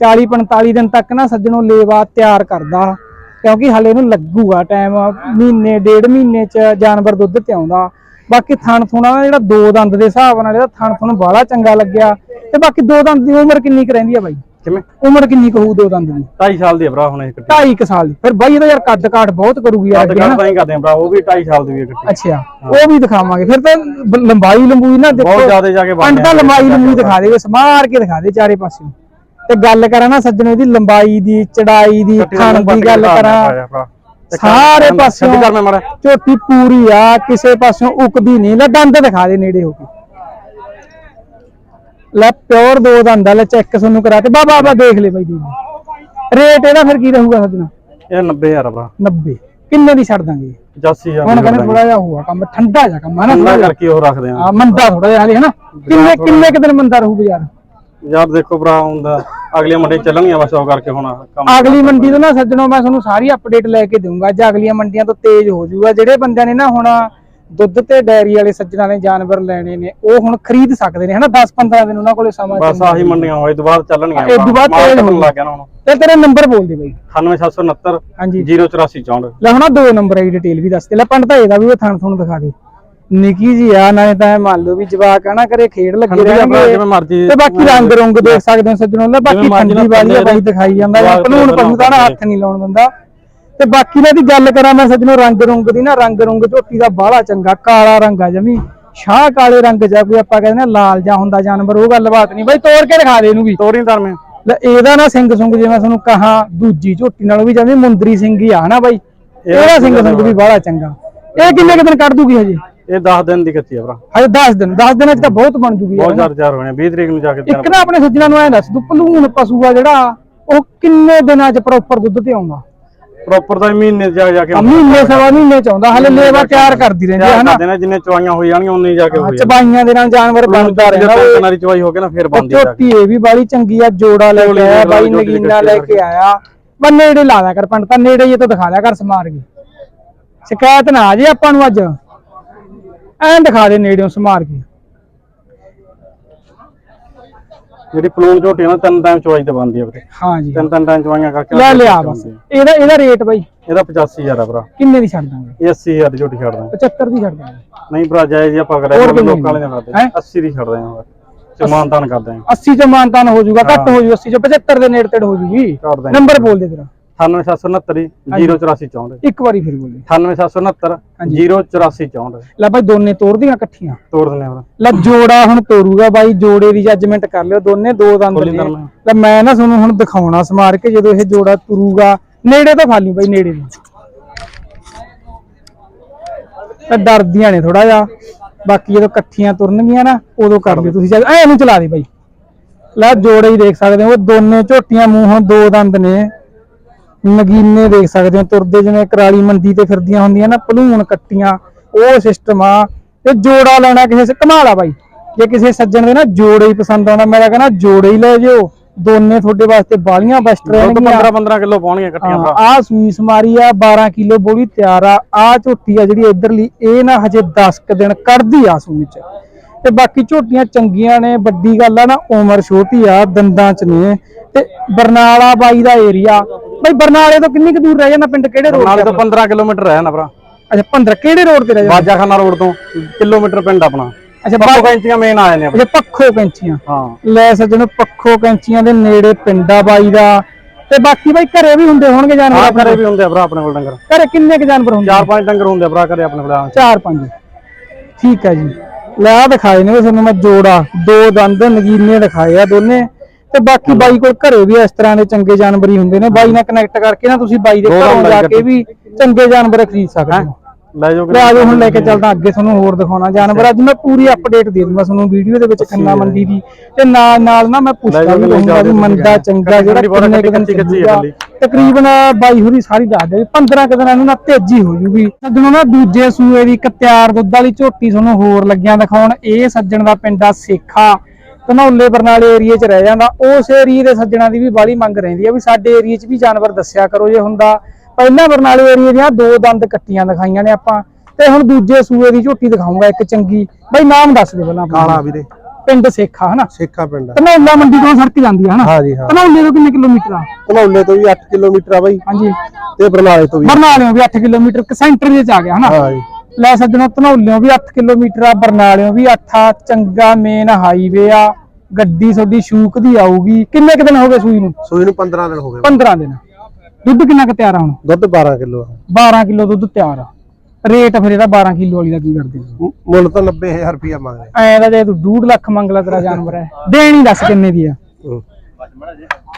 40 45 ਦਿਨ ਤੱਕ ਨਾ ਸੱਜਣੋ ਲੇਵਾ ਤਿਆਰ ਕਰਦਾ। ਕਿਉਂਕਿ ਹਲੇ ਨੂੰ ਲੱਗੂਗਾ ਟਾਈਮ ਮਹੀਨੇ, ਡੇਢ ਮਹੀਨੇ ਚ ਜਾਨਵਰ ਦੁੱਧ ਤੇ ਆਉਂਦਾ ਬਾਕੀ ਥਣ ਥੁਣਾ ਨਾ, ਜਿਹੜਾ ਦੋ ਦੰਦ ਦੇ ਹਿਸਾਬ ਨਾਲ ਇਹਦਾ ਥਣ ਥੁਣ ਬਾਹਲਾ ਚੰਗਾ ਲੱਗਿਆ। ਤੇ ਬਾਕੀ ਦੋ ਦੰਦ ਦੀ ਉਮਰ ਕਿੰਨੀ ਕੁ ਰਹਿੰਦੀ ਆ ਬਾਈ? ਕਿਵੇਂ? ਉਮਰ ਕਿੰਨੀ ਕੁ ਹੋਊ ਦੋ ਦੰਦ ਦੀ? 2.5 ਸਾਲ ਦੀ ਹੈ ਭਰਾ ਹੁਣ ਇਹ ਕੱਟੀ। 2.5 ਕੁ ਸਾਲ ਦੀ। ਫਿਰ ਬਾਈ ਇਹਦਾ ਯਾਰ ਕੱਦ ਕਾਠ ਬਹੁਤ ਕਰੂਗੀ ਯਾਰ ਕੱਦ ਤਾਂ ਹੀ ਕਰਦੇ ਆ ਭਰਾ ਉਹ ਵੀ 2.5 ਸਾਲ ਦੀ ਵੀ ਕੱਟੀ। ਅੱਛਾ ਉਹ ਵੀ ਦਿਖਾਵਾਂਗੇ। ਫਿਰ ਤਾਂ ਲੰਬਾਈ ਲੰਬੂਈ ਨਾ ਦੇਖੋ। ਬਹੁਤ ਜ਼ਿਆਦਾ ਜਾ ਕੇ ਬਣਨੇ ਤਾਂ ਆ ਲੰਬਾਈ ਲੰਬੂਈ ਦਿਖਾ ਦੇਵੇ ਸਮਾਰ ਕੇ ਦਿਖਾ ਦੇ ਚਾਰੇ ਪਾਸੇ ਤੇ ਗੱਲ ਕਰਾਂ ਨਾ ਸੱਜਣੋ ਦੀ ਲੰਬਾਈ ਦੀ ਚੜਾਈ ਦੀ ਥਣ ਦੀ ਗੱਲ ਕਰਾਂ। ਸਾਰੇ ਮਾੜਾ। ਝੋਟੀ ਪੂਰੀ ਆ ਕਿਸੇ ਪਾਸਿਓਂ ਉਕਦੀ ਨਹੀਂ। ਲੈ ਦੰਦ ਦਿਖਾ ਦੇ ਨੇੜੇ ਹੋ ਕੇ। ਲੈ ਪਿਓਰ ਦੋ ਦੰਦ ਆ ਲੈ ਚੈੱਕ ਤੁਹਾਨੂੰ ਕਰਾ ਕੇ। ਬਾਬਾ ਬਾਬਾ ਦੇਖ ਲੈ ਬਾਈ ਦੀ ਰੇਟ ਇਹਦਾ ਫਿਰ ਕੀ ਰਹੂਗਾ ਸੱਜਣਾ? ਇਹ 90000 ਆ ਭਰਾ। 90 ਕਿੰਨੇ ਦੀ ਛੱਡ ਦਾਂਗੇ? 85000 ਹੁਣ ਕਹਿੰਦੇ ਥੋੜਾ ਜਿਹਾ ਹੋਊਗਾ ਕੰਮ ਠੰਡਾ ਜਿਹਾ ਕੰਮ ਹੈ ਨਾ ਠੰਡਾ। ਕਰਕੇ ਉਹ ਰੱਖਦੇ ਆ। ਆ ਮੰਦਾ ਥੋੜਾ ਜਿਹਾ ਹਾਲੇ ਹੈ ਨਾ? ਕਿੰਨੇ ਕਿੰਨੇ ਕੁ ਦਿਨ ਮੰਦਾ ਰਹੂ ਬਾਜ਼ਾਰ? ਯਾਰ ਦੇਖੋ ਭਰਾ ਹੁੰਦਾ ਅਗਲੀਆਂ ਮੰਡੀ ਚੱਲਣਗੀਆਂ ਬਸ ਉਹ ਕਰਕੇ ਹੁਣ ਕੰਮ। ਅਗਲੀ ਮੰਡੀ ਤੋਂ ਨਾ ਸੱਜਣੋ ਮੈਂ ਤੁਹਾਨੂੰ ਸਾਰੀ ਅਪਡੇਟ ਲੈ ਕੇ ਦਊਂਗਾ। ਅੱਜ ਅਗਲੀਆਂ ਮੰਡੀਆਂ ਤੋਂ ਤੇਜ਼ ਹੋ ਜਾਊਗਾ। ਜਿਹੜੇ ਬੰਦਿਆਂ ਨੇ ਨਾ ਹੁਣ ਦੁੱਧ ਤੇ ਡੈਰੀ ਵਾਲੇ ਸੱਜਣਾ ਨੇ ਜਾਨਵਰ ਲੈਣੇ ਨੇ ਉਹ ਹੁਣ ਖਰੀਦ ਸਕਦੇ ਨੇ ਹਨਾ? 10 15 ਦਿਨ ਉਹਨਾਂ ਕੋਲੇ ਸਮਾਂ ਬਸ ਆਹੀ ਮੰਡੀਆਂ ਹੋਏ ਤੋਂ ਬਾਅਦ ਚੱਲਣਗੀਆਂ ਇਹ ਤੋਂ ਬਾਅਦ ਤੇਜ਼ ਹੋਣ ਲੱਗ ਗਿਆ ਨਾ ਹੁਣ। ਤੇ ਤੇਰਾ ਨੰਬਰ ਬੋਲ ਦੇ ਬਾਈ। 98769 ਹਾਂਜੀ। 08464 ਲੈ ਹੁਣ ਦੋ ਨੰਬਰ ਆਈ ਡਿਟੇਲ ਵੀ ਦੱਸ ਦੇ। ਲੈ ਪੰਡ ਤਾਂ ਇਹਦਾ ਵੀ ਉਹ ਥਣ ਥਣ ਦਿਖਾ ਦੇ। ਨਿੱਕੀ ਜੀ ਆ ਨਾਲੇ ਤਾਂ ਮੰਨ ਲਓ ਵੀ ਜਵਾਕ ਆ ਨਾ ਕਰੇ ਖੇਡ ਲੱਗੇ ਰਹਿਣਗੇ। ਮਰਜ਼ੀ ਤੇ ਬਾਕੀ ਰੰਗ ਰੁੰਗ ਦੇਖ ਸਕਦੇ ਹੋ ਸੱਜਣੋ। ਲੈ ਬਾਕੀ ਠੰਡੀ ਵਾਲੀ ਆ ਬਾਈ ਦਿਖਾਈ ਜਾਂਦਾ। ਜਵਾਕ ਕਾਨੂੰਨ ਤੋਂ ਹੱਥ ਨਹੀਂ ਲਾਉਣ ਦਿੰਦਾ। ਤੇ ਬਾਕੀ ਨਾ ਦੀ ਗੱਲ ਕਰਾਂ ਮੈਂ ਸੱਜਣੋ ਰੰਗ ਰੁੰਗ ਦੀ ਨਾ ਰੰਗ ਰੁੰਗ ਝੋਟੀ ਦਾ ਬਾਹਲਾ ਚੰਗਾ ਕਾਲਾ ਰੰਗ ਆ ਜਮੀ। ਸ਼ਾਹ ਕਾਲੇ ਰੰਗ ਜਾਂ ਕੋਈ ਆਪਾਂ ਕਹਿੰਦੇ ਨਾ ਲਾਲ ਜਾਂ ਹੁੰਦਾ ਜਾਨਵਰ ਉਹ ਗੱਲਬਾਤ ਨਹੀਂ। ਬਾਈ ਤੋੜ ਕੇ ਦਿਖਾ ਦੇ ਇਹਨੂੰ ਵੀ। ਤੋਰੀ ਧਰਮੇ ਲੈ ਇਹਦਾ ਨਾ ਸਿੰਘ ਸੁੰਗ ਜਿਵੇਂ ਤੁਹਾਨੂੰ ਕਹਾ ਦੂਜੀ ਝੋਟੀ ਨਾਲੋਂ ਵੀ ਜਮੀ ਮੁੰਦਰੀ ਸਿੰਘ ਹੀ ਆ ਨਾ ਬਾਈ? ਇਹਦਾ ਸਿੰਘ ਸੁੰਗ ਵੀ ਬਾਹਲਾ ਚੰਗਾ। ਇਹ ਕਿੰਨੇ ਕੁ ਦਿਨ ਕੱਢ ਦੂਗੀ ਹਜੇ? ਇਹ 10 ਦਿਨ ਦੀ ਕੱਚੀ ਆ ਭਰਾ। ਹਜੇ 10 ਦਿਨ 10 ਦਿਨਾਂ ਚ ਤਾਂ ਬਹੁਤ ਬਣ ਜੂਗੀ ਬਹੁਤ ਚਾਰ ਚਾਰ ਹੋਣੇ 20 ਤਰੀਕ ਨੂੰ ਜਾ ਕੇ ਇੱਕ ਨਾ ਆਪਣੇ ਸੱਜਣਾ ਨੂੰ ਐ ਦੱਸ ਤੂੰ ਭਲੂਣ ਪਸ਼ੂ ਆ ਜਿਹੜਾ ਉਹ ਕਿੰਨੇ ਦਿਨਾਂ ਚ ਪ੍ਰੋਪਰ ਦੁੱਧ ਤੇ ਆਉਂਦਾ? ਪ੍ਰੋਪਰ ਤਾਂ ਮਹੀਨੇ ਜਾ ਜਾ ਕੇ ਮਹੀਨੇ ਸਵਾ ਮਹੀਨੇ ਚ ਆਉਂਦਾ ਹਲੇ ਲੇਵਾ ਤਿਆਰ ਕਰਦੀ ਰਹਿੰਦੀ ਹੈ ਹਨਾ? ਦਿਨਾਂ ਜਿੰਨੇ ਚਵਾਈਆਂ ਹੋ ਜਾਣਗੀਆਂ ਉਨੇ ਹੀ ਜਾ ਕੇ ਹੋ ਚਬਾਈਆਂ ਦੇ ਨਾਲ ਜਾਨਵਰ ਬਣਦਾ ਰਹਿੰਦਾ। ਜਦੋਂ ਕਨਾਰੀ ਚਵਾਈ ਹੋ ਕੇ ਨਾ ਫਿਰ ਬੰਦੀ ਜਾ ਕੇ ਝੋਟੀ ਇਹ ਵੀ ਬਾਲੀ ਚੰਗੀ ਆ ਜੋੜਾ ਲੈ ਕੇ ਆਇਆ ਬਾਈ ਨਗੀਨਾ ਲੈ ਕੇ ਆਇਆ। ਬਸ ਨੇੜੇ ਲਾ ਦਿਆ ਕਰ ਪੰਡ ਤਾਂ ਨੇੜੇ ਜੇ ਤੋਂ ਦਿਖਾ ਦਿਆ ਕਰ ਸਮਾਰ ਕੇ ਸ਼ਿਕਾਇਤ ਨਾ ਆ ਜੇ ਆਪਾਂ ਨੂੰ ਅੱਜ। ਐਂ ਦਿਖਾ ਦੇ ਨੇੜਿਓਂ ਸਮਾਰ ਕੇ ਜਿਹੜੀ ਪਲੂਣ ਝੋਟੀ ਆ ਨਾ ਤਿੰਨ ਟਾਈਮ ਚਵਾਈ ਤੇ ਬੰਦੀ ਆ ਵੀਰੇ। ਹਾਂ ਜੀ ਤਿੰਨ ਤਿੰਨ ਟਾਈਮ ਚਵਾਈਆਂ ਕਰਕੇ ਲੈ ਲਿਆ ਬਸ। ਇਹਦਾ ਇਹਦਾ ਰੇਟ ਬਾਈ? ਇਹਦਾ 85000 ਆ ਭਰਾ। ਕਿੰਨੇ ਦੀ ਛੱਡ ਦਾਂਗੇ? ਇਹ 80000 ਦੀ ਝੋਟੀ ਛੱਡ ਦਾਂ 75 ਦੀ ਛੱਡ ਦਾਂਗੇ। ਨਹੀਂ ਭਰਾ ਜਾਇਜ਼ ਹੀ ਆਪਾਂ ਕਿੰਨੇ ਲੋਕਾਂ ਵਾਲੇ ਨਾਲ? ਕਰਦੇ 80 ਦੀ ਛੱਡ ਦਾਂ ਚਮਾਨਤਾਨ ਕਰਦੇ ਆਂ 80 ਚ ਮਾਨਤਾਨ ਹੋ ਜਾਊਗਾ ਘੱਟ ਹੋ। ਜਾਊ 80 ਚ 75 ਦੇ ਨੇੜੇ ਤੇੜ ਹੋ ਜੂਗੀ ਨੰਬਰ ਬੋਲ ਦੇ ਤੇਰਾ। 98769 08464 ਇੱਕ ਵਾਰੀ ਫਿਰ ਬੋਲ ਦੇ 98769 08464 ਲੈ ਬਾਈ ਦੋਨੇ ਤੋੜ ਦੀਆਂ ਇਕੱਠੀਆਂ ਤੋੜ ਦਿੰਦੇ ਆ ਭਰਾ ਲੈ ਜੋੜਾ ਹੁਣ ਤੋਰੂਗਾ ਬਾਈ ਜੋੜੇ ਦੀ ਜੱਜਮੈਂਟ ਕਰ ਲਿਓ ਦੋਨੇ ਦੋ ਦੰਦ ਖੋਲੀ ਨੇ। ਦਰ ਮੈਂ। ਲੈ ਮੈਂ ਨਾ ਤੁਹਾਨੂੰ ਹੁਣ ਦਿਖਾਉਣਾ ਸਮਾਰ ਕੇ ਜਦੋਂ ਇਹ ਜੋੜਾ ਤੁਰੂਗਾ। ਨੇੜੇ ਤੋਂ ਫਾਲੀ ਬਾਈ ਨੇੜੇ ਤਾਂ ਡਰਦੀਆਂ ਨੇ ਥੋੜਾ ਜਿਹਾ। ਬਾਕੀ ਜਦੋਂ ਇਕੱਠੀਆਂ ਤੁਰਨਗੀਆਂ ਨਾ ਉਦੋਂ ਕਰ ਲਿਓ ਤੁਸੀਂ ਐ ਇਹਨੂੰ ਚਲਾ ਦੇ ਬਾਈ। ਲੈ ਜੋੜੇ ਹੀ ਦੇਖ ਸਕਦੇ ਹੋ ਦੋਨੇ ਝੋਟੀਆਂ ਮੂੰਹੋਂ ਦੋ ਦੰਦ ਨੇ। ਨਗੀਨੇ ਦੇਖ ਸਕਦੇ ਹੋ ਤੁਰਦੇ ਜਿਵੇਂ ਕਰਾਲੀ ਮੰਡੀ ਤੇ ਫਿਰਦੀਆਂ ਹੁੰਦੀਆਂ ਨਾ ਭਲੂਣ ਕੱਟੀਆਂ ਉਹ ਸਿਸਟਮ ਆ। ਤੇ ਜੋੜਾ ਲੈਣਾ ਕਿਸੇ ਸੇ ਕਮਾਲ ਆ ਬਾਈ। ਜੇ ਕਿਸੇ ਸੱਜਣ ਦੇ ਨਾ ਜੋੜੇ ਹੀ ਪਸੰਦ ਆਉਂਦਾ ਮੈਂ ਤਾਂ ਕਹਿੰਦਾ ਜੋੜੇ ਹੀ ਲੈ ਜਿਓ। ਦੋਨੇ ਤੁਹਾਡੇ ਵਾਸਤੇ ਬਾਲੀਆਂ ਬੈਸਟ ਰਹਿਣਗੀਆਂ। 15 15 ਕਿਲੋ ਪਾਉਣਗੀਆਂ ਇਕੱਠੀਆਂ ਭਰਾ। ਆ ਸੂਈ ਸਮਾਰੀ ਆ 12 ਕਿਲੋ ਬੋਲੀ ਤਿਆਰ ਆ। ਆ ਝੋਟੀ ਆ ਜਿਹੜੀ ਇਧਰਲੀ ਇਹ ਨਾ ਹਜੇ 10 ਕ ਦਿਨ ਕੱਢਦੀ ਆ ਸੂਈ ਚ। ਤੇ ਬਾਕੀ ਝੋਟੀਆਂ ਚੰਗੀਆਂ ਨੇ ਵੱਡੀ ਗੱਲ ਆ ਨਾ ਉਮਰ ਛੋਟੀ ਆ ਦੰਦਾਂ ਚ ਨੇ। ਤੇ ਬਰਨਾਲਾ ਬਾਈ ਦਾ ਏਰੀਆ ਬਈ ਬਰਨਾਲੇ ਤੋਂ ਕਿੰਨੀ ਕੁ ਦੂਰ ਰਹਿ ਜਾਂਦਾ ਪਿੰਡ? ਕਿਹੜੇ ਰੋਡ ਨਾਲੇ ਤਾਂ 15 ਕਿਲੋਮੀਟਰ ਹੈ ਨਾ ਭਰਾ। ਅੱਛਾ 15 ਕਿਹੜੇ ਰੋਡ ਤੇ ਰਹਿ ਜਾਂਦਾ? ਬਾਜਾਖਾਨਾ ਰੋਡ ਤੋਂ ਕਿਲੋਮੀਟਰ ਪਿੰਡ ਆਪਣਾ। ਅੱਛਾ ਪੱਕੋ ਕੈਂਚੀਆਂ ਮੇਨ ਆ ਜਾਂਦੇ ਆ ਅੱਛਾ ਪੱਖੋ ਕੈਂਚੀਆਂ। ਹਾਂ। ਲੈ ਸੱਜਣੋ ਪੱਖੋ ਕੈਂਚੀਆਂ ਦੇ ਨੇੜੇ ਪਿੰਡਾ ਬਾਈ ਦਾ। ਤੇ ਬਾਕੀ ਬਾਈ ਘਰੇ ਵੀ ਹੁੰਦੇ ਹੋਣਗੇ ਆ ਜਾਨਵਰ ਘਰੇ ਵੀ ਹੁੰਦੇ ਆ ਭਰਾ ਆਪਣੇ ਕੋਲ ਡੰਗਰ। ਘਰੇ ਕਿੰਨੇ ਕੁ ਜਾਨਵਰ ਹੁੰਦੇ? ਚਾਰ ਪੰਜ ਡੰਗਰ ਹੁੰਦੇ ਆ ਭਰਾ ਘਰੇ ਆਪਣੇ ਕੋਲ ਆ। ਚਾਰ ਪੰਜ ਠੀਕ ਹੈ ਜੀ। ਲੈ ਆ ਦਿਖਾਏ ਨੇ ਤੁਹਾਨੂੰ ਮੈਂ ਜੋੜਾ। ਦੋ ਦੰਦ ਨਗੀਨੇ ਦਿਖਾਏ ਆ ਦੋਨੇ। ਤੇ ਬਾਕੀ ਬਾਈ ਕੋਲ ਘਰੇ ਵੀ ਇਸ ਤਰ੍ਹਾਂ ਦੇ ਚੰਗੇ ਜਾਨਵਰ ਹੀ ਹੁੰਦੇ ਨੇ। ਬਾਈ ਨਾਲ ਕਨੈਕਟ ਕਰਕੇ ਨਾ ਤੁਸੀਂ ਬਾਈ ਦੇ ਘਰੋਂ ਜਾ ਕੇ ਵੀ ਚੰਗੇ ਜਾਨਵਰ ਖਰੀਦ ਸਕਦੇ ਹੋ। ਲੈ ਜਾਓ ਲੈ ਆਜੋ ਹੁਣ ਲੈ ਕੇ ਚੱਲਦਾ ਅੱਗੇ ਤੁਹਾਨੂੰ ਹੋਰ ਦਿਖਾਉਣਾ। ਜਾਨਵਰ ਅੱਜ ਮੈਂ ਪੂਰੀ ਅਪਡੇਟ ਦੇ ਦੂੰਗਾ ਤੁਹਾਨੂੰ ਵੀਡੀਓ ਦੇ ਵਿੱਚ ਖੰਨਾ ਮੰਡੀ ਦੀ। ਤੇ ਨਾਲ ਨਾਲ ਨਾ ਮੈਂ ਪੁੱਛਦਾ ਵੀ ਰਹੂੰਗਾ ਵੀ ਮੰਦਾ ਚੰਗਾ ਜਿਹੜਾ ਕਿੰਨੇ ਕੁ ਦਿਨ ਚੱਲੂਗਾ। ਤਕਰੀਬਨ ਬਾਈ ਹੋਰੀ ਸਾਰੀ ਦੱਸ ਦੇ 15 ਕੁ ਦਿਨਾਂ ਨੂੰ ਨਾ ਤੇਜ਼ੀ ਹੋ ਜੂਗੀ। ਸੱਜਣੋ ਨਾ ਦੂਜੇ ਸੂਏ ਦੀ ਇੱਕ ਤਿਆਰ ਦੁੱਧ ਵਾਲੀ ਝੋਟੀ ਤੁਹਾਨੂੰ ਹੋਰ ਲੱਗਿਆ ਦਿਖਾਉਣ। ਇਹ ਸੱਜਣ ਦਾ ਪਿੰਡ ਆ ਸੇਖਾ। ਧਨੌਲੇ ਬਰਨਾਲੇ ਏਰੀਏ 'ਚ ਰਹਿ ਜਾਂਦਾ ਉਸ ਏਰੀਏ ਦੇ ਸੱਜਣਾ ਦੀ ਵੀ ਬਾਲੀ ਮੰਗ ਰਹਿੰਦੀ ਆ ਵੀ ਸਾਡੇ ਏਰੀਏ 'ਚ ਵੀ ਜਾਨਵਰ ਦੱਸਿਆ ਕਰੋ ਜੇ ਹੁੰਦਾ। ਪਹਿਲਾਂ ਬਰਨਾਲੇ ਏਰੀਏ ਦੀਆਂ ਦੋ ਦੰਦ ਕੱਟੀਆਂ ਦਿਖਾਈਆਂ ਨੇ ਆਪਾਂ ਤੇ ਹੁਣ ਦੂਜੇ ਸੂਏ ਦੀ ਝੋਟੀ ਦਿਖਾਉਂਗਾ ਇੱਕ ਚੰਗੀ। ਬਾਈ ਨਾਮ ਦੱਸ ਦੇ ਪਹਿਲਾਂ। ਕਾਲਾ ਵੀਰੇ। ਪਿੰਡ ਸੇਖਾ ਹਨਾ? ਸੇਖਾ ਪਿੰਡ। ਧਨੌਲਾ ਮੰਡੀ ਤੋਂ ਸੜਕ ਜਾਂਦੀ ਆ ਹਨਾ? ਹਾਂ। ਜੀ ਹਾਂ ਧਨੌਲੇ ਤੋਂ ਕਿੰਨੇ ਕਿਲੋਮੀਟਰ ਆ? ਧਨੌਲੇ ਤੋਂ ਵੀ 8 ਕਿਲੋਮੀਟਰ ਆ ਬਾਈ। ਹਾਂਜੀ। ਤੇ ਬਰਨਾਲੇ ਤੋਂ ਵੀ। ਬਰਨਾਲਿਓਂ ਵੀ 8 ਕਿਲੋਮੀਟਰ ਕ ਸੈਂਟਰ ਦੇ ਚ ਆ ਗਿਆ ਹਨਾ? ਹਾਂ ਜੀ। ਲੈ ਸੱਜਣੋ ਧਨੌਲਿਓਂ ਵੀ 8 ਕਿਲੋਮੀਟਰ ਆ ਬਰਨਾਲਿਓਂ ਵੀ 8 ਆ ਚੰਗਾ ਮੇਨ ਹਾਈਵੇ ਆ। ਗੱਡੀ ਤੁਹਾਡੀ ਸ਼ੂਕ ਦੀ ਆਊਗੀ। ਕਿੰਨੇ ਕੁ ਦਿਨ ਹੋ ਗਏ ਸੂਈ ਨੂੰ? ਸੂਈ ਨੂੰ 15 ਦਿਨ ਹੋ ਗਏ। 15 ਦਿਨ। ਦੁੱਧ ਕਿੰਨਾ ਕੁ ਤਿਆਰ ਆ ਹੁਣ? ਦੁੱਧ 12 ਕਿਲੋ 12 ਕਿਲੋ ਦੁੱਧ ਤਿਆਰ ਆ। ਰੇਟ ਫਿਰ ਇਹਦਾ 12 ਕਿਲੋ ਵਾਲੀ ਦਾ ਕੀ ਕਰਦੇ ਹੋ? ਮੁੱਲ ਤਾਂ 90000 ਰੁਪਇਆ ਮੰਗਦੇ ਐਂ ਦਾ ਜੇ ਤੂੰ 2.5 ਲੱਖ ਮੰਗ ਲਾ ਤੇਰਾ ਜਾਨਵਰ ਹੈ ਦੇਣੀ ਦੱਸ ਕਿੰਨੇ ਦੀ ਆ।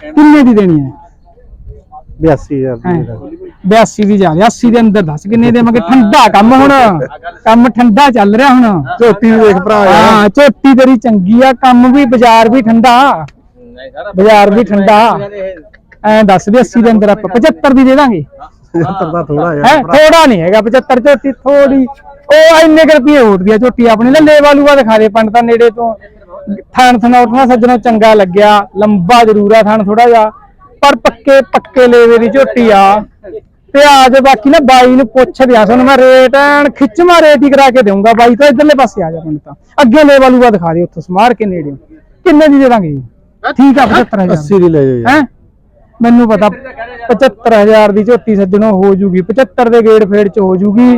ਕਿੰਨੇ ਦੀ ਦੇਣੀ ਹੈ 82000 ਹੈਂ। ਦੀ ਦੇ 82 ਦੀ ਜਾ ਰਹੀ 80 ਦੇ ਅੰਦਰ ਦੱਸ ਕਿੰਨੇ ਦੇਵਾਂਗੇ? ਠੰਡਾ ਕੰਮ ਹੁਣ। ਕੰਮ ਠੰਡਾ ਚੱਲ ਰਿਹਾ ਹੁਣ। ਝੋਟੀ ਨੂੰ ਦੇਖ ਭਰਾ ਹਾਂ ਝੋਟੀ ਤੇਰੀ ਚੰਗੀ ਆ ਕੰਮ ਵੀ ਬਾਜ਼ਾਰ ਵੀ ਠੰਡਾ। ਬਾਜ਼ਾਰ ਵੀ ਠੰਡਾ। ਐ ਦੱਸ ਵੀ 80 ਦੇ ਅੰਦਰ ਆਪਾਂ 75 ਦੀ ਦੇ ਦਾਂਗੇ। 75 ਦਾ ਥੋੜਾ ਹੈ ਥੋੜਾ ਨਹੀਂ ਹੈਗਾ 75 ਝੋਟੀ ਥੋੜੀ ਉਹ ਇੰਨੇ ਕੁ ਰੁਪਏ ਉੱਠਦੀ ਆ ਝੋਟੀ ਆਪਣੀ। ਲੈ ਲੇਵਾ ਲੂਆ ਦਿਖਾ ਦੇ ਪੰਡ ਤਾਂ ਨੇੜੇ ਤੋਂ। ਥਾਣ ਨਾ ਸੱਜਣੋਂ ਚੰਗਾ ਲੱਗਿਆ। ਲੰਬਾ ਜ਼ਰੂਰ ਆ ਥਾਣ ਥੋੜਾ ਜਿਹਾ। ਪਰ ਪੱਕੇ ਪੱਕੇ ਲੇਵੇ ਦੀ ਝੋਟੀ ਆ। ਤੇ ਆ ਜੇ ਬਾਕੀ ਨਾ ਬਾਈ ਨੂੰ ਪੁੱਛ ਦਿਆ ਸਾਨੂੰ ਮੈਂ ਰੇਟ ਐਨ ਖਿੱਚਵਾਂ ਰੇਟ ਹੀ ਕਰਾ ਕੇ ਦੇਊਂਗਾ ਬਾਈ ਤੋਂ ਇਧਰਲੇ ਪਾਸੇ ਆ ਜਾ ਪਿੰਡ ਤਾਂ। ਅੱਗੇ ਲੇਵਾ ਲੂਆ ਦਿਖਾ ਦੇ ਉੱਥੋਂ ਸਮਾਰ ਕੇ ਨੇੜੇ ਕਿੰਨੇ ਦੀ ਦੇ ਦਾਂਗੇ? ਠੀਕ ਆ 75000 80 ਦੀ ਲੈ ਜਾਓ ਹੈ? ਮੈਨੂੰ ਪਤਾ 75000 ਦੀ ਝੋਟੀ ਸੱਜਣੋ ਹੋ ਜੂਗੀ 75 ਦੇ ਗੇੜ ਫੇੜ ਚ ਹੋ ਜੂਗੀ।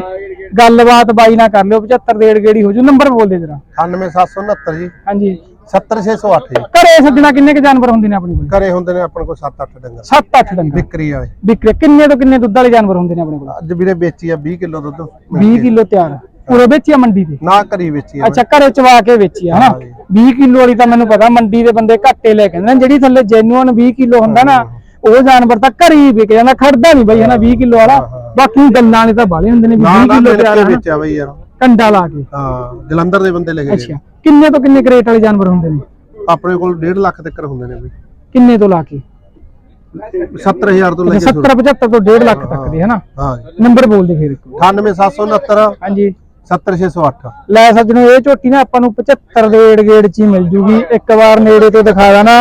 ਗੱਲਬਾਤ ਬਾਈ ਨਾ ਕਰ ਲਿਓ 75 ਦੇ ਗੇੜੀ ਹੋ ਜੂ। ਨੰਬਰ ਬੋਲ ਦੇ ਜਰਾ। 98769 ਜੀ। ਹਾਂਜੀ। 70608 ਜੀ। ਘਰੇ ਸੱਜਣਾ ਕਿੰਨੇ ਕ ਜਾਨਵਰ ਹੁੰਦੇ ਨੇ ਆਪਣੇ ਕੋਲ? ਘਰੇ ਹੁੰਦੇ ਨੇ ਆਪਣੇ ਕੋਲ 7-8 ਡੰਗਰ। 7-8 ਡੰਗਰ। ਵਿਕਰੀ ਵਾਲੇ ਵਿਕਰੇ ਕਿੰਨੇ ਤੋਂ ਕਿੰਨੇ ਦੁੱਧ ਵਾਲੇ ਜਾਨਵਰ ਹੁੰਦੇ ਨੇ ਆਪਣੇ ਕੋਲ? ਅੱਜ ਵੀਰੇ ਵੇਚੀ ਆ 20 ਕਿਲੋ ਦੁੱਧ। 20 ਕਿਲੋ ਤਿਆਰ। ਪੂਰੇ ਵੇਚੀ ਆ ਮੰਡੀ ਤੇ? ਨਾ ਕਰੀ ਵੇਚੀ ਆ ਅੱਛਾ ਘਰੇ ਚਵਾ ਕੇ ਵੇਚੀ ਆ ਹਨਾ? 20 ਕਿਲੋ ਵਾਲੀ ਤਾਂ ਮੈਨੂੰ ਪਤਾ ਮੰਡੀ ਦੇ ਬੰਦੇ ਘੱਟੇ ਲੈ ਕੇ ਆਉਂਦੇ ਨੇ। ਜਿਹੜੀ ਥੱਲੇ ਜੈਨੂਅਨ 20 ਕਿਲੋ ਹੁੰਦਾ ਨਾ ਉਹ ਜਾਨਵਰ ਤਾਂ ਘਰੇ ਹੀ ਵਿਕ ਜਾਂਦਾ ਖੜਦਾ ਨਹੀਂ ਬਈ ਹਨਾ? 20 ਕਿਲੋ ਵਾਲਾ। ਬਾਕੀ ਗੱਲਾਂ ਵਾਲੇ ਤਾਂ ਬਾਲੇ ਹੁੰਦੇ ਨੇ ਵੀ ਨਾ 20 ਨਾ ਕਿਲੋ ਤਿਆਰ। ਵੇਚਿਆ ਬਈ ਯਾਰ। ਕੰਡਾ ਲਾ ਕੇ। ਹਾਂ ਜਲੰਧਰ ਦੇ ਬੰਦੇ ਲੈ ਗਏ। ਅੱਛਾ ਕਿੰਨੇ ਤੋਂ ਕਿੰਨੇ ਕਰੇਟ ਵਾਲੇ ਜਾਨਵਰ ਹੁੰਦੇ ਨੇ? ਆਪਣੇ ਕੋਲ 1.5 ਲੱਖ ਤੱਕ ਹੁੰਦੇ ਨੇ ਬਈ। ਕਿੰਨੇ ਤੋਂ ਲਾ ਕੇ? 70000 ਤੋਂ ਲੈ ਕੇ 70 75 ਤੋਂ 1.5 ਲੱਖ ਤੱਕ ਦੇ ਹਨਾ? ਹਾਂ। ਨੰਬਰ ਬੋਲ ਦੇ ਫਿਰ ਇੱਕ। ਵਾਰ। 98769 ਹਾਂਜੀ। 70608 ਲੈ ਸੱਜਣੋ ਇਹ ਝੋਟੀ ਨਾ ਆਪਾਂ ਨੂੰ 75 ਦੇ ਏੜ ਗੇੜ ਚ ਹੀ ਮਿਲ ਜੂਗੀ। ਇੱਕ ਵਾਰ ਨੇੜੇ ਤੋਂ ਦਿਖਾ ਦੇਣਾ।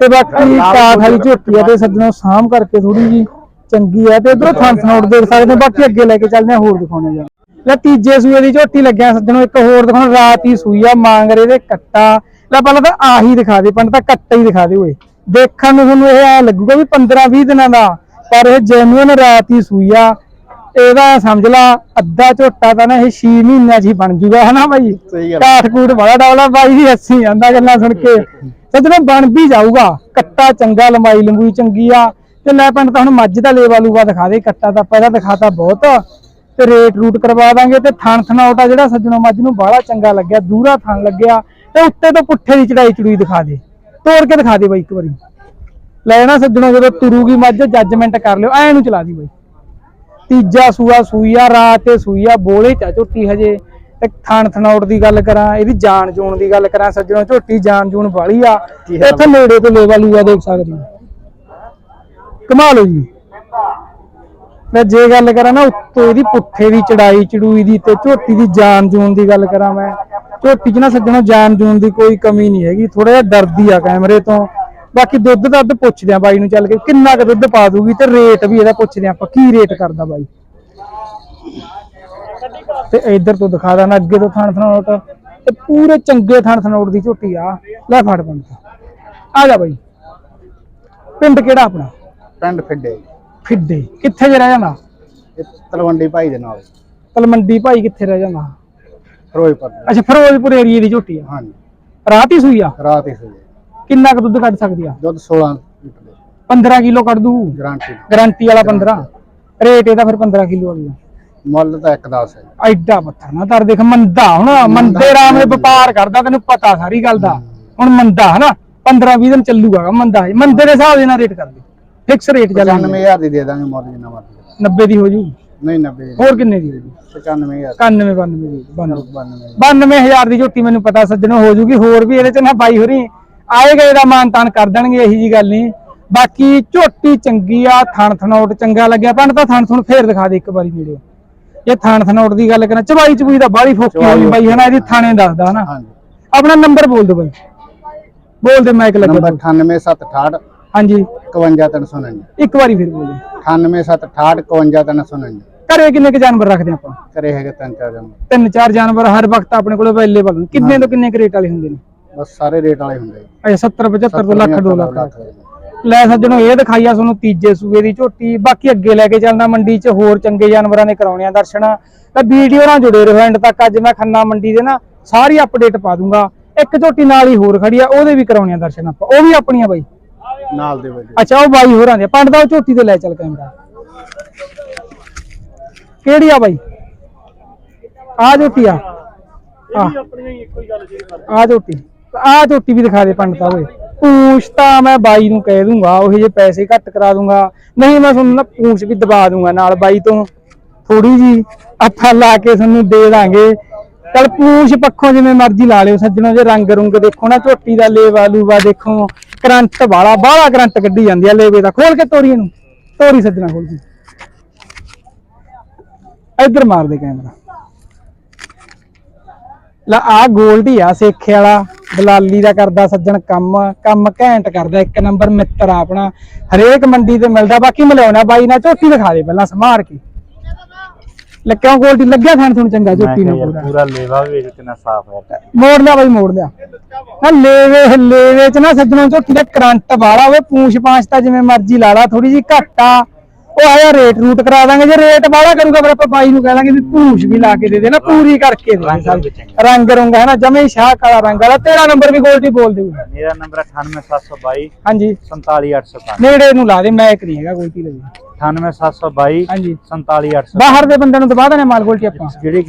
ਤੇ ਬਾਕੀ ਕਾਠ ਵਾਲੀ ਝੋਟੀ ਆ ਤੇ ਸੱਜਣੋ ਸਾਂਭ ਕਰਕੇ ਥੋੜੀ ਜੀ ਚੰਗੀ ਆ ਤੇ ਇਧਰੋਂ ਥਣ ਥਣੋਟ ਦੇਖ ਸਕਦੇ। ਬਾਕੀ ਅੱਗੇ ਲੈ ਕੇ ਚੱਲਦੇ ਆ ਹੋਰ ਦਿਖਾਉਣੇ ਜਾ ਲੈ ਤੀਜੇ ਸੂਏ ਦੀ ਝੋਟੀ ਲੱਗਿਆ ਸੱਜਣੋ ਇੱਕ ਹੋਰ ਦਿਖਾਉਣ ਰਾਤ ਹੀ ਸੂਈ ਆ ਮਾਂਗਰੇ ਦੇ ਕੱਟਾ। ਲੈ ਪਹਿਲਾਂ ਤਾਂ ਆਹੀ ਦਿਖਾ ਦੇ ਪੰਡ ਤਾਂ ਕੱਟਾ ਹੀ ਦਿਖਾ ਦੇ ਓਏ। ਦੇਖਣ ਨੂੰ ਤੁਹਾਨੂੰ ਇਹ ਐ ਲੱਗੂਗਾ ਵੀ 15 20 ਦਿਨਾਂ ਦਾ ਪਰ ਇਹ ਜੈਨੂਇਨ ਰਾਤ ਹੀ ਸੂਈ ਆ। ਇਹਦਾ ਸਮਝ ਲਾ ਅੱਧਾ ਝੋਟਾ ਤਾਂ ਨਾ ਇਹ 6 ਮਹੀਨਿਆਂ 'ਚ ਹੀ ਬਣ ਜੂਗਾ ਹਨਾ ਬਾਈ? ਸਹੀ ਗੱਲ। ਕਾਠ ਕੂਟ ਬੜਾ ਡੌਲਾ ਬਾਈ ਦੀ ਹੱਸੀ ਜਾਂਦਾ ਗੱਲਾਂ ਸੁਣ ਕੇ। ਸੱਜਣੋ ਬਣ ਵੀ ਜਾਊਗਾ। ਕੱਟਾ ਚੰਗਾ ਲੰਬਾਈ ਲੰਬੂਈ ਚੰਗੀ ਆ। ਤੇ ਲੈ ਪਿੰਡ ਤਾਂ ਹੁਣ ਮੱਝ ਦਾ ਲੇਵਾ ਲੂਵਾ ਦਿਖਾ ਦੇ ਕੱਟਾ ਤਾਂ ਪਹਿਲਾਂ ਦਿਖਾਤਾ ਬਹੁਤ। ਤੇ ਰੇਟ ਰੂਟ ਕਰਵਾ ਦਾਂਗੇ ਤੇ ਥਣ ਥਣਾਉਟਾ ਜਿਹੜਾ ਸੱਜਣੋ ਮੱਝ ਨੂੰ ਬਾਹਲਾ ਚੰਗਾ ਲੱਗਿਆ ਦੂਰਾ ਥਣ ਲੱਗਿਆ ਤੇ ਉੱਤੇ ਤੋਂ ਪੁੱਠੇ ਦੀ ਚੜਾਈ ਚੜੂਈ ਦਿਖਾ ਦੇ। ਤੋੜ ਕੇ ਦਿਖਾ ਦੇ ਬਾਈ ਇੱਕ ਵਾਰੀ। ਲੈ ਨਾ ਸੱਜਣੋ ਜਦੋਂ ਤੁਰੂਗੀ ਮੱਝ ਜੱਜਮੈਂਟ ਕਰ ਲਿਓ ਐ ਨੂੰ ਚਲਾ ਦੀ ਬਾਈ। ਤੀਜਾ ਸੂਆ ਸੂਈ ਆ ਰਾਤ ਤੇ ਸੂਈ ਆ ਬੋਲੇ ਚਾ ਝੋਟੀ ਹਜੇ। ਤੇ ਥਣ ਥਣੌੜ ਦੀ ਗੱਲ ਕਰਾਂ ਇਹਦੀ ਜਾਨ ਜੂਨ ਦੀ ਗੱਲ ਕਰਾਂ ਸੱਜਣੋ ਝੋਟੀ ਜਾਨ ਜੂਨ ਵਾਲੀ ਆ। ਇੱਥੇ ਨੇੜੇ ਤੋਂ ਲੇਵਾ ਲੂਆ ਦੇਖ ਸਕਦੇ ਹੋ। ਕਮਾਲ ਹੋ ਜੀ। ਮੈਂ ਜੇ ਗੱਲ ਕਰਾਂ ਨਾ ਉੱਤੋਂ ਇਹਦੀ ਪੁੱਠੇ ਦੀ ਚੜਾਈ ਚੜੂਈ ਦੀ ਤੇ ਝੋਟੀ ਦੀ ਜਾਨ ਜੂਨ ਦੀ ਗੱਲ ਕਰਾਂ ਮੈਂ, ਝੋਟੀ 'ਚ ਨਾ ਸੱਜਣੋ ਜਾਨ ਜੂਨ ਦੀ ਕੋਈ ਕਮੀ ਨਹੀਂ ਹੈਗੀ ਥੋੜਾ ਜਿਹਾ ਡਰਦੀ ਆ ਕੈਮਰੇ ਤੋਂ। ਬਾਕੀ ਦੁੱਧ ਦੱਧ ਪੁੱਛਦੇ ਆ ਬਾਈ ਨੂੰ ਚੱਲ ਕੇ ਕਿੰਨਾ ਕੁ ਦੁੱਧ ਪਾ ਦੂਗੀ ਤੇ ਰੇਟ ਵੀ ਇਹਦਾ ਪੁੱਛਦੇ ਆਪਾਂ, ਕੀ ਰੇਟ ਕਰਦਾ ਬਾਈ? ਤੇ ਇੱਧਰ ਤੋਂ ਦਿਖਾ ਦਾਂ ਅੱਗੇ ਤੋਂ ਥਣ ਥਣੋਟ ਤੇ। ਪੂਰੇ ਚੰਗੇ ਥਣ ਥਣੋਟ ਦੀ ਝੋਟੀ ਆ। ਲੈ ਫੜ ਬੰਦ ਆ ਜਾ ਬਾਈ। ਪਿੰਡ ਕਿਹੜਾ ਆਪਣਾ? ਪਿੰਡ ਫਿੱਡੇ। ਫਿੱਡੇ ਕਿੱਥੇ ਜੇ ਰਹਿ ਜਾਂਦਾ ਇਹ ਤਲਵੰਡੀ ਭਾਈ ਦੇ ਨਾਲ। ਤਲਮੰਡੀ ਭਾਈ ਕਿੱਥੇ ਰਹਿ ਜਾਂਦਾ ਫਿਰੋਜ਼ਪੁਰ ਅੱਛਾ ਫਿਰੋਜ਼ਪੁਰ ਏਰੀਏ ਦੀ ਝੋਟੀ ਆ। ਹਾਂਜੀ। ਰਾਤ ਹੀ ਸੂਈ ਆ? ਰਾਤ ਹੀ ਸੋਏ ਕਿੰਨਾ ਕੁ ਦੁੱਧ ਕੱਢ ਸਕਦੀ ਆ? ਦੁੱਧ 16 ਲੀਟਰ ਦੇ। 15 ਕਿਲੋ ਕੱਢ ਦੂ। ਗਾਰੰਟੀ ਗਾਰੰਟੀ ਵਾਲਾ 15 ਰੇਟ ਇਹਦਾ ਫਿਰ 15 ਕਿਲੋ ਵਾਲੀ ਆ ਮੁੱਲ ਤਾਂ 1.10 ਹੈ। ਐਡਾ ਪੱਥਰ ਨਾ ਤਰ ਦੇਖ ਮੰਦਾ ਹੁਣ ਮੰਦੇ ਰਾਮ ਨੇ ਵਪਾਰ ਕਰਦਾ ਤੈਨੂੰ ਪਤਾ ਸਾਰੀ ਗੱਲ ਦਾ। ਹੁਣ ਮੰਦਾ ਹਨਾ 15 20 ਦਿਨ ਚੱਲੂਗਾ ਮੰਦਾ ਮੰਦੇ ਦੇ ਹਿਸਾਬ ਦੇ ਨਾਲ ਰੇਟ ਕਰ ਦੇ ਫਿਕਸ ਰੇਟ ਚੱਲ 95000 ਦੀ ਦੇ ਦਾਂਗੇ ਮੁੱਲ ਜਿੰਨਾ ਮਰਜ਼ੀ 90 ਦੀ ਹੋ ਜੂ? ਨਹੀਂ 90 ਹੋਰ ਕਿੰਨੇ ਦੀ ਹੋ ਜੂ? 95000 91 92 ਦੀ 92 92 92000 ਦੀ ਝੋਟੀ ਮੈਨੂੰ ਪਤਾ ਸੱਜਣੋ ਹੋ ਜੂਗੀ ਹੋਰ ਵੀ ਇਹਦੇ ਚ ਨਾ ਬਾਈ ਹੋਰੀ ਆਏ ਗਏ ਦਾ ਮਾਨ ਤਾਨ ਕਰ ਦੇਣਗੇ ਇਹੀ ਜੀ ਗੱਲ ਨਹੀਂ। ਬਾਕੀ ਝੋਟੀ ਚੰਗੀ ਆ ਥਣ ਥਣੋਟ ਚੰਗਾ ਲੱਗਿਆ। ਪੰਡ ਤਾਂ ਥਣ ਥਣ ਫੇਰ ਦਿਖਾ ਦੇ ਇੱਕ ਵਾਰੀ ਨੇੜੇ। ਇਹ ਥਣ ਥਣੋਟ ਦੀ ਗੱਲ ਕਰਾਂ ਚਬਾਈ ਚਬੂਈ ਦਾ ਬਾਹਲੀ ਫੋਕੀ ਹੋਈ ਬਾਈ ਹਨਾ? ਇਹਦੀ ਥਾਣੇ ਦੱਸਦਾ ਹਨਾ? ਆਪਣਾ ਨੰਬਰ ਬੋਲ ਦਿਓ ਬਾਈ। ਬੋਲ ਦੇ ਮਾਈਕ ਲੱਗਾ। ਨੰਬਰ 98768 ਹਾਂਜੀ। 51399 ਇੱਕ ਵਾਰੀ ਫਿਰ ਬੋਲ। ਦੇ 98768 51399 ਘਰੇ ਕਿੰਨੇ ਕੁ ਜਾਨਵਰ ਰੱਖਦੇ ਆਪਾਂ? ਕਰੇ ਹੈਗੇ ਤਿੰਨ ਚਾਰ ਜਣ ਤਿੰਨ ਚਾਰ ਜਾਨਵਰ ਹਰ ਵਕਤ ਆਪਣੇ ਕੋਲ ਅਵੇਲੇਬਲ ਨੇ। ਕਿੰਨੇ ਤੋਂ ਕਿੰਨੇ ਕਰੇਟ ਵਾਲੇ ਹੁੰਦੇ ਨੇ? ਬਸ ਸਾਰੇ ਰੇਟ ਵਾਲੇ ਹੁੰਦੇ ਜੀ। ਅੱਛਾ 70 75 ਤੋਂ ਲੱਖ 2 ਲੱਖ। ਲੱਖ ਦੇ ਜੀ। ਲੈ ਸੱਜਣੋ ਇਹ ਦਿਖਾਈਆ ਤੁਹਾਨੂੰ ਤੀਜੇ ਸੂਏ ਦੀ ਝੋਟੀ। ਬਾਕੀ ਅੱਗੇ ਲੈ ਕੇ ਚੱਲਣਾ ਮੰਡੀ 'ਚ ਹੋਰ ਚੰਗੇ ਜਾਨਵਰਾਂ ਦੇ ਕਰਾਉਣੇ ਆ ਦਰਸ਼ਨ। ਤਾਂ ਵੀਡੀਓ ਨਾਲ ਜੁੜੇ ਰਹੋ। ਐਂਡ ਤੱਕ ਅੱਜ ਮੈਂ ਖੰਨਾ ਮੰਡੀ ਦੇ ਨਾ ਸਾਰੀ ਅਪਡੇਟ ਪਾ ਦੂੰਗਾ। ਇੱਕ ਝੋਟੀ ਨਾਲ ਹੀ ਹੋਰ ਖੜੀ ਆ ਉਹਦੇ ਵੀ ਕਰਾਉਣੇ ਆ ਦਰਸ਼ਨ ਆਪਾਂ। ਉਹ ਵੀ ਆਪਣੀਆਂ ਬਾਈ। ਨਾਲ ਦੇ ਵਿੱਚ ਅੱਛਾ ਉਹ ਬਾਈ ਹੋਰਾਂ ਦੇ। ਪੰਡ ਦਾ ਉਹ ਝੋਟੀ ਤੇ ਲੈ ਚੱਲ ਕੈਮਰਾ ਕਿਹੜੀ ਆ ਬਾਈ? ਆ ਝੋਟੀ ਆ। ਆ ਆ ਝੋਟੀ। ਆ ਝੋਟੀ ਵੀ ਦਿਖਾ ਦੇ ਪੰਡ ਦਾ ਓਏ। ਪੂਛ ਤਾਂ ਮੈਂ ਬਾਈ ਨੂੰ ਕਹਿ ਦੂੰਗਾ ਉਹ ਜੇ ਪੈਸੇ ਘੱਟ ਕਰਾ ਦੂੰਗਾ। ਨਹੀਂ ਮੈਂ ਤੁਹਾਨੂੰ ਨਾ ਪੂਛ ਵੀ ਦਬਾ ਦੂੰਗਾ ਨਾਲ ਬਾਈ ਤੋਂ। ਥੋੜੀ ਜੀ ਆਪਾਂ ਲਾ ਕੇ ਤੁਹਾਨੂੰ ਦੇ ਦਾਂਗੇ। ਚਲ ਪੂਛ ਪੱਖੋਂ ਜਿਵੇਂ ਮਰਜ਼ੀ ਲਾ ਲਿਓ, ਸੱਜਣੋ ਜੇ ਰੰਗ ਰੁੰਗ ਦੇਖੋ ਨਾ, ਝੋਟੀ ਦਾ ਲੇਵਾ ਲੂਵਾ ਦੇਖੋ, ਕਰੰਟ ਵਾਲਾ ਬਾਹਲਾ ਕਰੰਟ ਕੱਢੀ ਜਾਂਦੀ ਆ ਲੇਵੇ ਦਾ, ਖੋਲ ਕੇ ਤੋਰੀ ਇਹਨੂੰ, ਤੋਰੀ ਸੱਜਣਾ ਖੋਲ ਕੇ। ਇੱਧਰ ਮਾਰ ਦੇ ਕੈਮਰਾ। ਲਾ ਆ ਗੋਲਡੀ ਆ, ਸੇਖੇ ਵਾਲਾ, ਦਲਾਲੀ ਦਾ ਕਰਦਾ ਸੱਜਣ ਕੰਮ ਕੰਮ ਘੈਂਟ ਕਰਦਾ, ਇੱਕ ਨੰਬਰ ਮਿੱਤਰ ਆਪਣਾ, ਹਰੇਕ ਮੰਡੀ ਤੇ ਮਿਲਦਾ, ਬਾਕੀ ਮਿਲਾਉਣਾ ਬਾਈ ਨਾਲ, ਝੋਟੀ ਦਿਖਾ ਦੇ ਪਹਿਲਾਂ ਸਮਾਰ ਕੇ। ਲੱਗਿਆ ਗੋਲਡੀ? ਲੱਗਿਆ ਥਾਣ ਤੁਹਾਨੂੰ ਚੰਗਾ ਝੋਟੀ ਨੂੰ ਪੂਰਾ ਪੂਰਾ ਲੇਵਾ ਵੇਖ ਕਿੰਨਾ ਸਾਫ਼ ਹੈ ਮੋੜ ਲਿਆ ਬਾਈ ਮੋੜ ਲਿਆ। ਆ ਲੇਵੇ ਲੇਵੇ ਚ ਨਾ ਸੱਜਣੋਂ ਝੋਟੀ ਦਾ ਕਰੰਟ ਵਾਲਾ ਹੋਵੇ ਪੂੰਛ ਪਾਂਛ ਤਾਂ ਜਿਵੇਂ ਮਰਜ਼ੀ ਲਾ ਲਾ ਥੋੜੀ ਜੀ ਘੱਟ। ਆ ਉਹ ਆਇਆ ਰੇਟ ਰੂਟ ਕਰਾ ਦਾਂਗੇ ਜੇ ਰੇਟ ਵਾਲਾ ਕਰੂਗਾ ਫਿਰ ਆਪਾਂ ਬਾਈ ਨੂੰ ਕਹਿ ਦਾਂਗੇ ਵੀ ਪੂੰਛ ਵੀ ਲਾ ਕੇ ਦੇ ਦੇ ਨਾ ਪੂਰੀ ਕਰਕੇ ਦੇ। ਰੰਗ ਰੁੰਗ ਹੈ ਨਾ ਜਮੇ ਸ਼ਾਹ ਕਾਲਾ ਰੰਗ ਵਾਲਾ। ਤੇਰਾ ਨੰਬਰ ਵੀ ਗੋਲਡੀ ਬੋਲ ਦੇ। ਮੇਰਾ ਨੰਬਰ 98722 ਹਾਂਜੀ। 47805 ਨੇੜੇ ਨੂੰ ਲਾ ਦੇ ਮੈਂ ਇੱਕ ਨਹੀਂ ਹੈਗਾ ਗੋਲਡੀ ਲਈ 98722 ਹਾਂਜੀ। 47805 ਬਾਹਰ ਦੇ ਬੰਦੇ ਨੂੰ ਦਬਾ ਦੇਣੇ ਮਾਲ ਗੋਲਡੀ ਆਪਾਂ। ਜਿਹੜੀ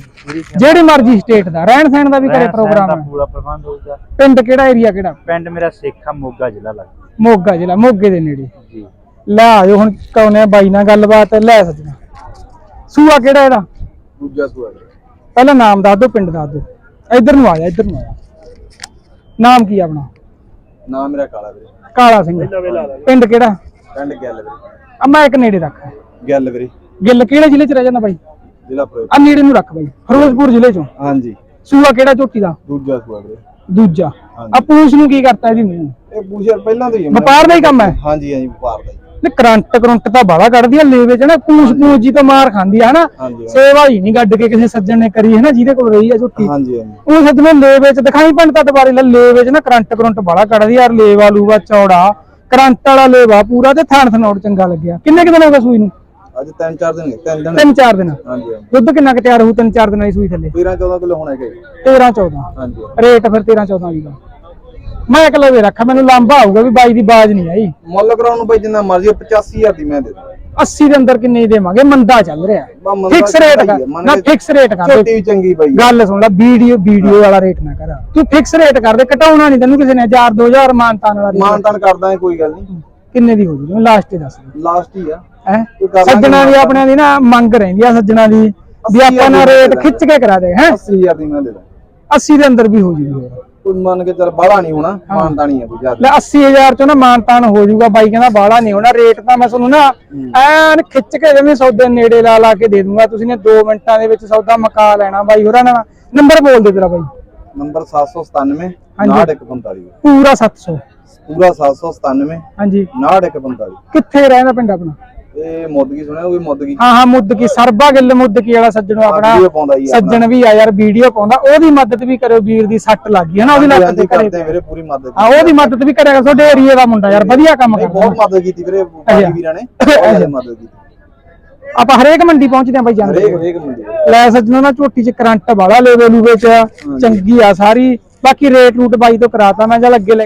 ਜਿਹੜੀ ਮਰਜ਼ੀ ਸਟੇਟ ਦਾ ਰਹਿਣ ਸਹਿਣ ਦਾ ਵੀ ਕਰੇ ਪ੍ਰੋਗਰਾਮ ਦਾ ਪੂਰਾ ਪ੍ਰਬੰਧ ਹੋਊਗਾ। ਪਿੰਡ ਕਿਹੜਾ ਏਰੀਆ ਕਿਹੜਾ? ਪਿੰਡ ਮੇਰਾ ਸੇਖਾ ਮੋਗਾ ਜ਼ਿਲ੍ਹਾ ਲੱਗਦਾ। ਮੋਗਾ ਜ਼ਿਲ੍ਹਾ ਮੋਗੇ ਦੇ ਨੇੜੇ। ਜੀ। ਲੈ ਆਇਓ ਹੁਣ ਕੌਣੇ ਬਾਈ ਨਾਲ ਗੱਲਬਾਤ ਲੈ ਸੱਜਣਾ ਸੂਆ ਕਿਹੜਾ ਇਹਦਾ? ਦੂਜਾ ਸੂਆ ਪਹਿਲਾਂ ਨਾਮ ਦੱਸ ਦਿਓ ਪਿੰਡ ਦੱਸ ਦਿਓ। ਇੱਧਰ ਨੂੰ ਆ ਜਾ ਇੱਧਰ ਨੂੰ ਆ ਜਾ। ਨਾਮ ਕੀ ਆ ਆਪਣਾ? ਨਾਮ ਮੇਰਾ ਕਾਲਾ ਵੀਰੇ। ਕਾਲਾ ਸਿੰਘ। ਪਿੰਡ ਕਿਹੜਾ? ਪਿੰਡ ਗੱਲ ਵੀਰੇ। ਆ ਮੈਂ ਇੱਕ ਨੇੜੇ ਰੱਖ। ਗੱਲ ਵੀਰੇ। ਗਿੱਲ ਕਿਹੜੇ ਜ਼ਿਲ੍ਹੇ ਚ ਰਹਿ ਜਾਂਦਾ ਬਾਈ? ਜ਼ਿਲ੍ਹਾ ਫਿਰੋਜ਼ਪੁਰ। ਆ ਨੇੜੇ ਨੂੰ ਰੱਖ ਬਾਈ। ਫਿਰੋਜ਼ਪੁਰ ਜ਼ਿਲ੍ਹੇ ਚੋਂ। ਹਾਂਜੀ। ਸੂਆ ਕਿਹੜਾ ਝੋਟੀ ਦਾ? ਦੂਜਾ ਸੂਆ ਵੀਰੇ। ਦੂਜਾ। ਆ ਪੂਛ ਨੂੰ ਕੀ ਕਰਤਾ ਇਹਦੀ ਮੂੰਹ ਇਹ ਪੂਛਰ ਪਹਿਲਾਂ ਤੋਂ ਹੀ ਹੈ ਮੇਰਾ। ਵਪਾਰ ਦਾ ਹੀ ਕੰਮ ਹੈ। ਹਾਂਜੀ ਹਾਂਜੀ ਵਪਾਰ ਦਾ ਹੀ। ਨੇ ਕਰੰਟ ਕਰੰਟ ਤਾਂ ਬਾਲਾ ਕੱਢਦੀ ਆ ਲੇਵੇ ਚ ਨਾ ਪੂਛ ਪੂਛ ਜੀ ਤਾਂ ਮਾਰ ਖਾਂਦੀ ਆ ਹਨਾ? ਹਾਂਜੀ ਸੇਵਾ ਹੀ ਨਹੀਂ ਗੱਡ ਕੇ ਕਿਸੇ ਸੱਜਣ ਨੇ ਕਰੀ ਹੈ ਨਾ ਜਿਹਦੇ ਕੋਲ ਰਹੀ ਆ ਝੋਟੀ। ਹਾਂਜੀ ਹਾਂਜੀ। ਉਹ ਸੱਜਣੇ ਲੇਵੇ ਚ ਦਿਖਾਈ ਪਿੰਡ ਤਾਂ ਦੁਬਾਰੇ ਲੈ ਲੇਵੇ ਚ ਨਾ ਕਰੰਟ ਕਰੰਟ ਬਾਲਾ ਕੱਢਦੀ ਯਾਰ ਲੇਵਾ ਲੂਵਾ ਚੌੜਾ ਕਰੰਟ ਵਾਲਾ ਲੇਵਾ ਪੂਰਾ ਤੇ ਥਾਣ ਥਨੌੜ ਚੰਗਾ ਲੱਗਿਆ। ਕਿੰਨੇ ਕੁ ਦਿਨ ਹੋ ਗਏ ਸੂਈ ਨੂੰ? ਅੱਜ ਤਿੰਨ ਚਾਰ ਦਿਨ ਗਏ ਤਿੰਨ ਦਿਨ। ਤਿੰਨ ਚਾਰ ਦਿਨ। ਹਾਂਜੀ ਹਾਂਜੀ। ਦੁੱਧ ਕਿੰਨਾ ਕੁ ਤਿਆਰ ਹੋਊ? ਤਿੰਨ ਚਾਰ ਦਿਨਾਂ ਦੀ ਸੂਈ ਥੱਲੇ। 13 14 ਕਿਲੋ ਹੋਣਾ ਹੈਗਾ ਜੀ। 13 14 ਹਾਂਜੀ। ਰੇਟ ਫਿਰ 13 14 ਦੀ ਦਾ ਮੈਂ ਇਕੱਲਾ ਵੀ ਰੱਖਾ ਮੈਨੂੰ ਲਾਂਭਾ ਆਊਗਾ ਵੀ ਬਾਈ ਦੀ ਬਾਜ ਨਹੀਂ ਆਈ। ਮੁੱਲ ਕਰਾਉਣ ਨੂੰ ਬਈ ਜਿੰਨਾ ਮਰਜ਼ੀ 85000 ਦੀ ਮੈਂ ਦੇ ਦਾਂ। 80 ਦੇ ਅੰਦਰ ਕਿੰਨੇ ਦੇਵਾਂਗੇ ਮੰਦਾ ਚੱਲ ਰਿਹਾ। ਫਿਕਸ ਰੇਟ ਕਰ ਨਾ ਫਿਕਸ ਰੇਟ ਕਰ ਵੀ ਚੰਗੀ ਹੈ। ਗੱਲ ਸੁਣ ਲੈ ਵੀਡੀਓ ਵੀਡੀਓ ਵਾਲਾ ਰੇਟ ਨਾ ਕਰ। ਤੂੰ ਫਿਕਸ ਰੇਟ ਕਰ ਦੇ ਘਟਾਉਣਾ ਨਹੀਂ ਤੈਨੂੰ ਕਿਸੇ ਨੇ 1000 2000 ਮਾਨਤਾਨ ਵਾਲੀ ਮਾਨ ਤਾਨ ਕਰਦਾ ਕੋਈ ਗੱਲ ਨਹੀਂ। ਕਿੰਨੇ ਦੀ ਹੋ ਜੂ ਤੈਨੂੰ ਲਾਸਟ ਹੀ ਦੱਸ। ਲਾਸਟ ਹੀ ਆ। ਹੈ? ਸੱਜਣਾ ਦੀ ਮਾਨਤਾਨ। ਆਪਣਿਆਂ ਦੀ ਨਾ ਮੰਗ ਰਹਿੰਦੀ ਆ ਸੱਜਣਾ ਦੀ ਵੀ ਆਪਾਂ ਨਾ ਰੇਟ ਖਿੱਚ ਕੇ ਕਰਾ ਦੇ ਹੈ? 80000 ਦੀ ਮੈਂ ਦੇ ਦਾਂ। 80 ਦੇ ਅੰਦਰ ਵੀ ਹੋ ਜੂਗੀ ਕੋਈ ਮੰਨ ਕੇ ਚੱਲ ਬਾਹਲਾ ਨਹੀਂ ਹੋਣਾ ਮਾਨਤਾ ਨਹੀਂ ਹੈ ਕੋਈ ਜ਼ਿਆਦਾ। ਲੈ 80000 ਚੋਂ ਨਾ ਮਾਨਤਾਨ ਹੋ ਜਾਊਗਾ ਬਾਈ ਕਹਿੰਦਾ ਬਾਹਲਾ ਨਹੀਂ ਹੋਣਾ ਰੇਟ ਤਾਂ ਮੈਂ ਤੁਹਾਨੂੰ ਨਾ ਐਨ ਖਿੱਚ ਕੇ ਜਿਵੇਂ ਸੌਦੇ ਨੇੜੇ ਲਾ ਲਾ ਕੇ ਦੇ ਦੂੰਗਾ। ਤੁਸੀਂ ਨੇ 2 ਮਿੰਟਾਂ ਦੇ ਵਿੱਚ ਸੌਦਾ ਮੁਕਾ ਲੈਣਾ ਬਾਈ ਹੋਰਾਂ ਨਾਲ ਨੰਬਰ ਬੋਲ ਦੇ ਤੇਰਾ ਬਾਈ। ਨੰਬਰ 797 ਹਾਂਜੀ। 9145 ਪੂਰਾ 700 ਪੂਰਾ 797 ਹਾਂਜੀ। 9145 ਕਿੱਥੇ ਰਹਿੰਦਾ ਪਿੰਡ ਆਪਣਾ? ਇਹ ਮੁੱਦਗੀ ਸੁਣਿਆ ਉਹ ਵੀ ਮੁੱਦਗੀ ਹਾਂ ਹਾਂ ਮੁੱਦਕੀ ਸਰਬਾ ਗਿੱਲ ਮੁੱਦਕੀ ਵਾਲਾ ਸੱਜਣੋ ਆਪਣਾ ਵੀਡੀਓ ਪਾਉਂਦਾ ਜੀ ਆਪਣਾ। ਸੱਜਣ ਵੀ ਆ ਯਾਰ ਵੀਡੀਓ ਪਾਉਂਦਾ ਉਹਦੀ ਮਦਦ ਵੀ ਕਰਿਓ ਵੀਰ ਦੀ ਸੱਟ ਲੱਗ ਗਈ ਹੈ ਨਾ ਉਹਦੀ ਲੱਤ ਹਾਂਜੀ ਤੇ ਕਰੇ ਕਰਦੇ ਵੀਰੇ ਪੂਰੀ ਮਦਦ ਹਾਂ ਉਹਦੀ ਮਦਦ ਵੀ ਕਰਿਆ ਤੁਹਾਡੇ ਏਰੀਏ ਦਾ ਮੁੰਡਾ ਯਾਰ ਵਧੀਆ ਕੰਮ ਕਰਦਾ। ਬਹੁਤ ਮਦਦ ਕੀਤੀ ਵੀਰੇ ਭਾਈ ਵੀਰਾਂ ਨੇ ਬਹੁਤ ਜ਼ਿਆਦਾ ਮਦਦ ਕੀਤੀ। ਆਪਾਂ ਹਰੇਕ ਮੰਡੀ ਪਹੁੰਚਦੇ ਆ ਬਾਈ ਜਾਂਦੇ ਹਰੇਕ ਹਰੇਕ ਮੁੰਡੇ ਲੈ ਸੱਜਣੋ ਨਾ ਝੋਟੀ ਚ ਕਰੰਟ ਵਾਲਾ ਲੈਵੇ ਲੂਵੇ ਚ ਚੰਗੀ ਆ ਸਾਰੀ। ਬਾਕੀ ਰੇਟ ਰੂਟ ਬਾਈ ਤੋਂ ਕਰਾਤਾ ਮੈਂ ਚੱਲ ਅੱਗੇ ਲੈ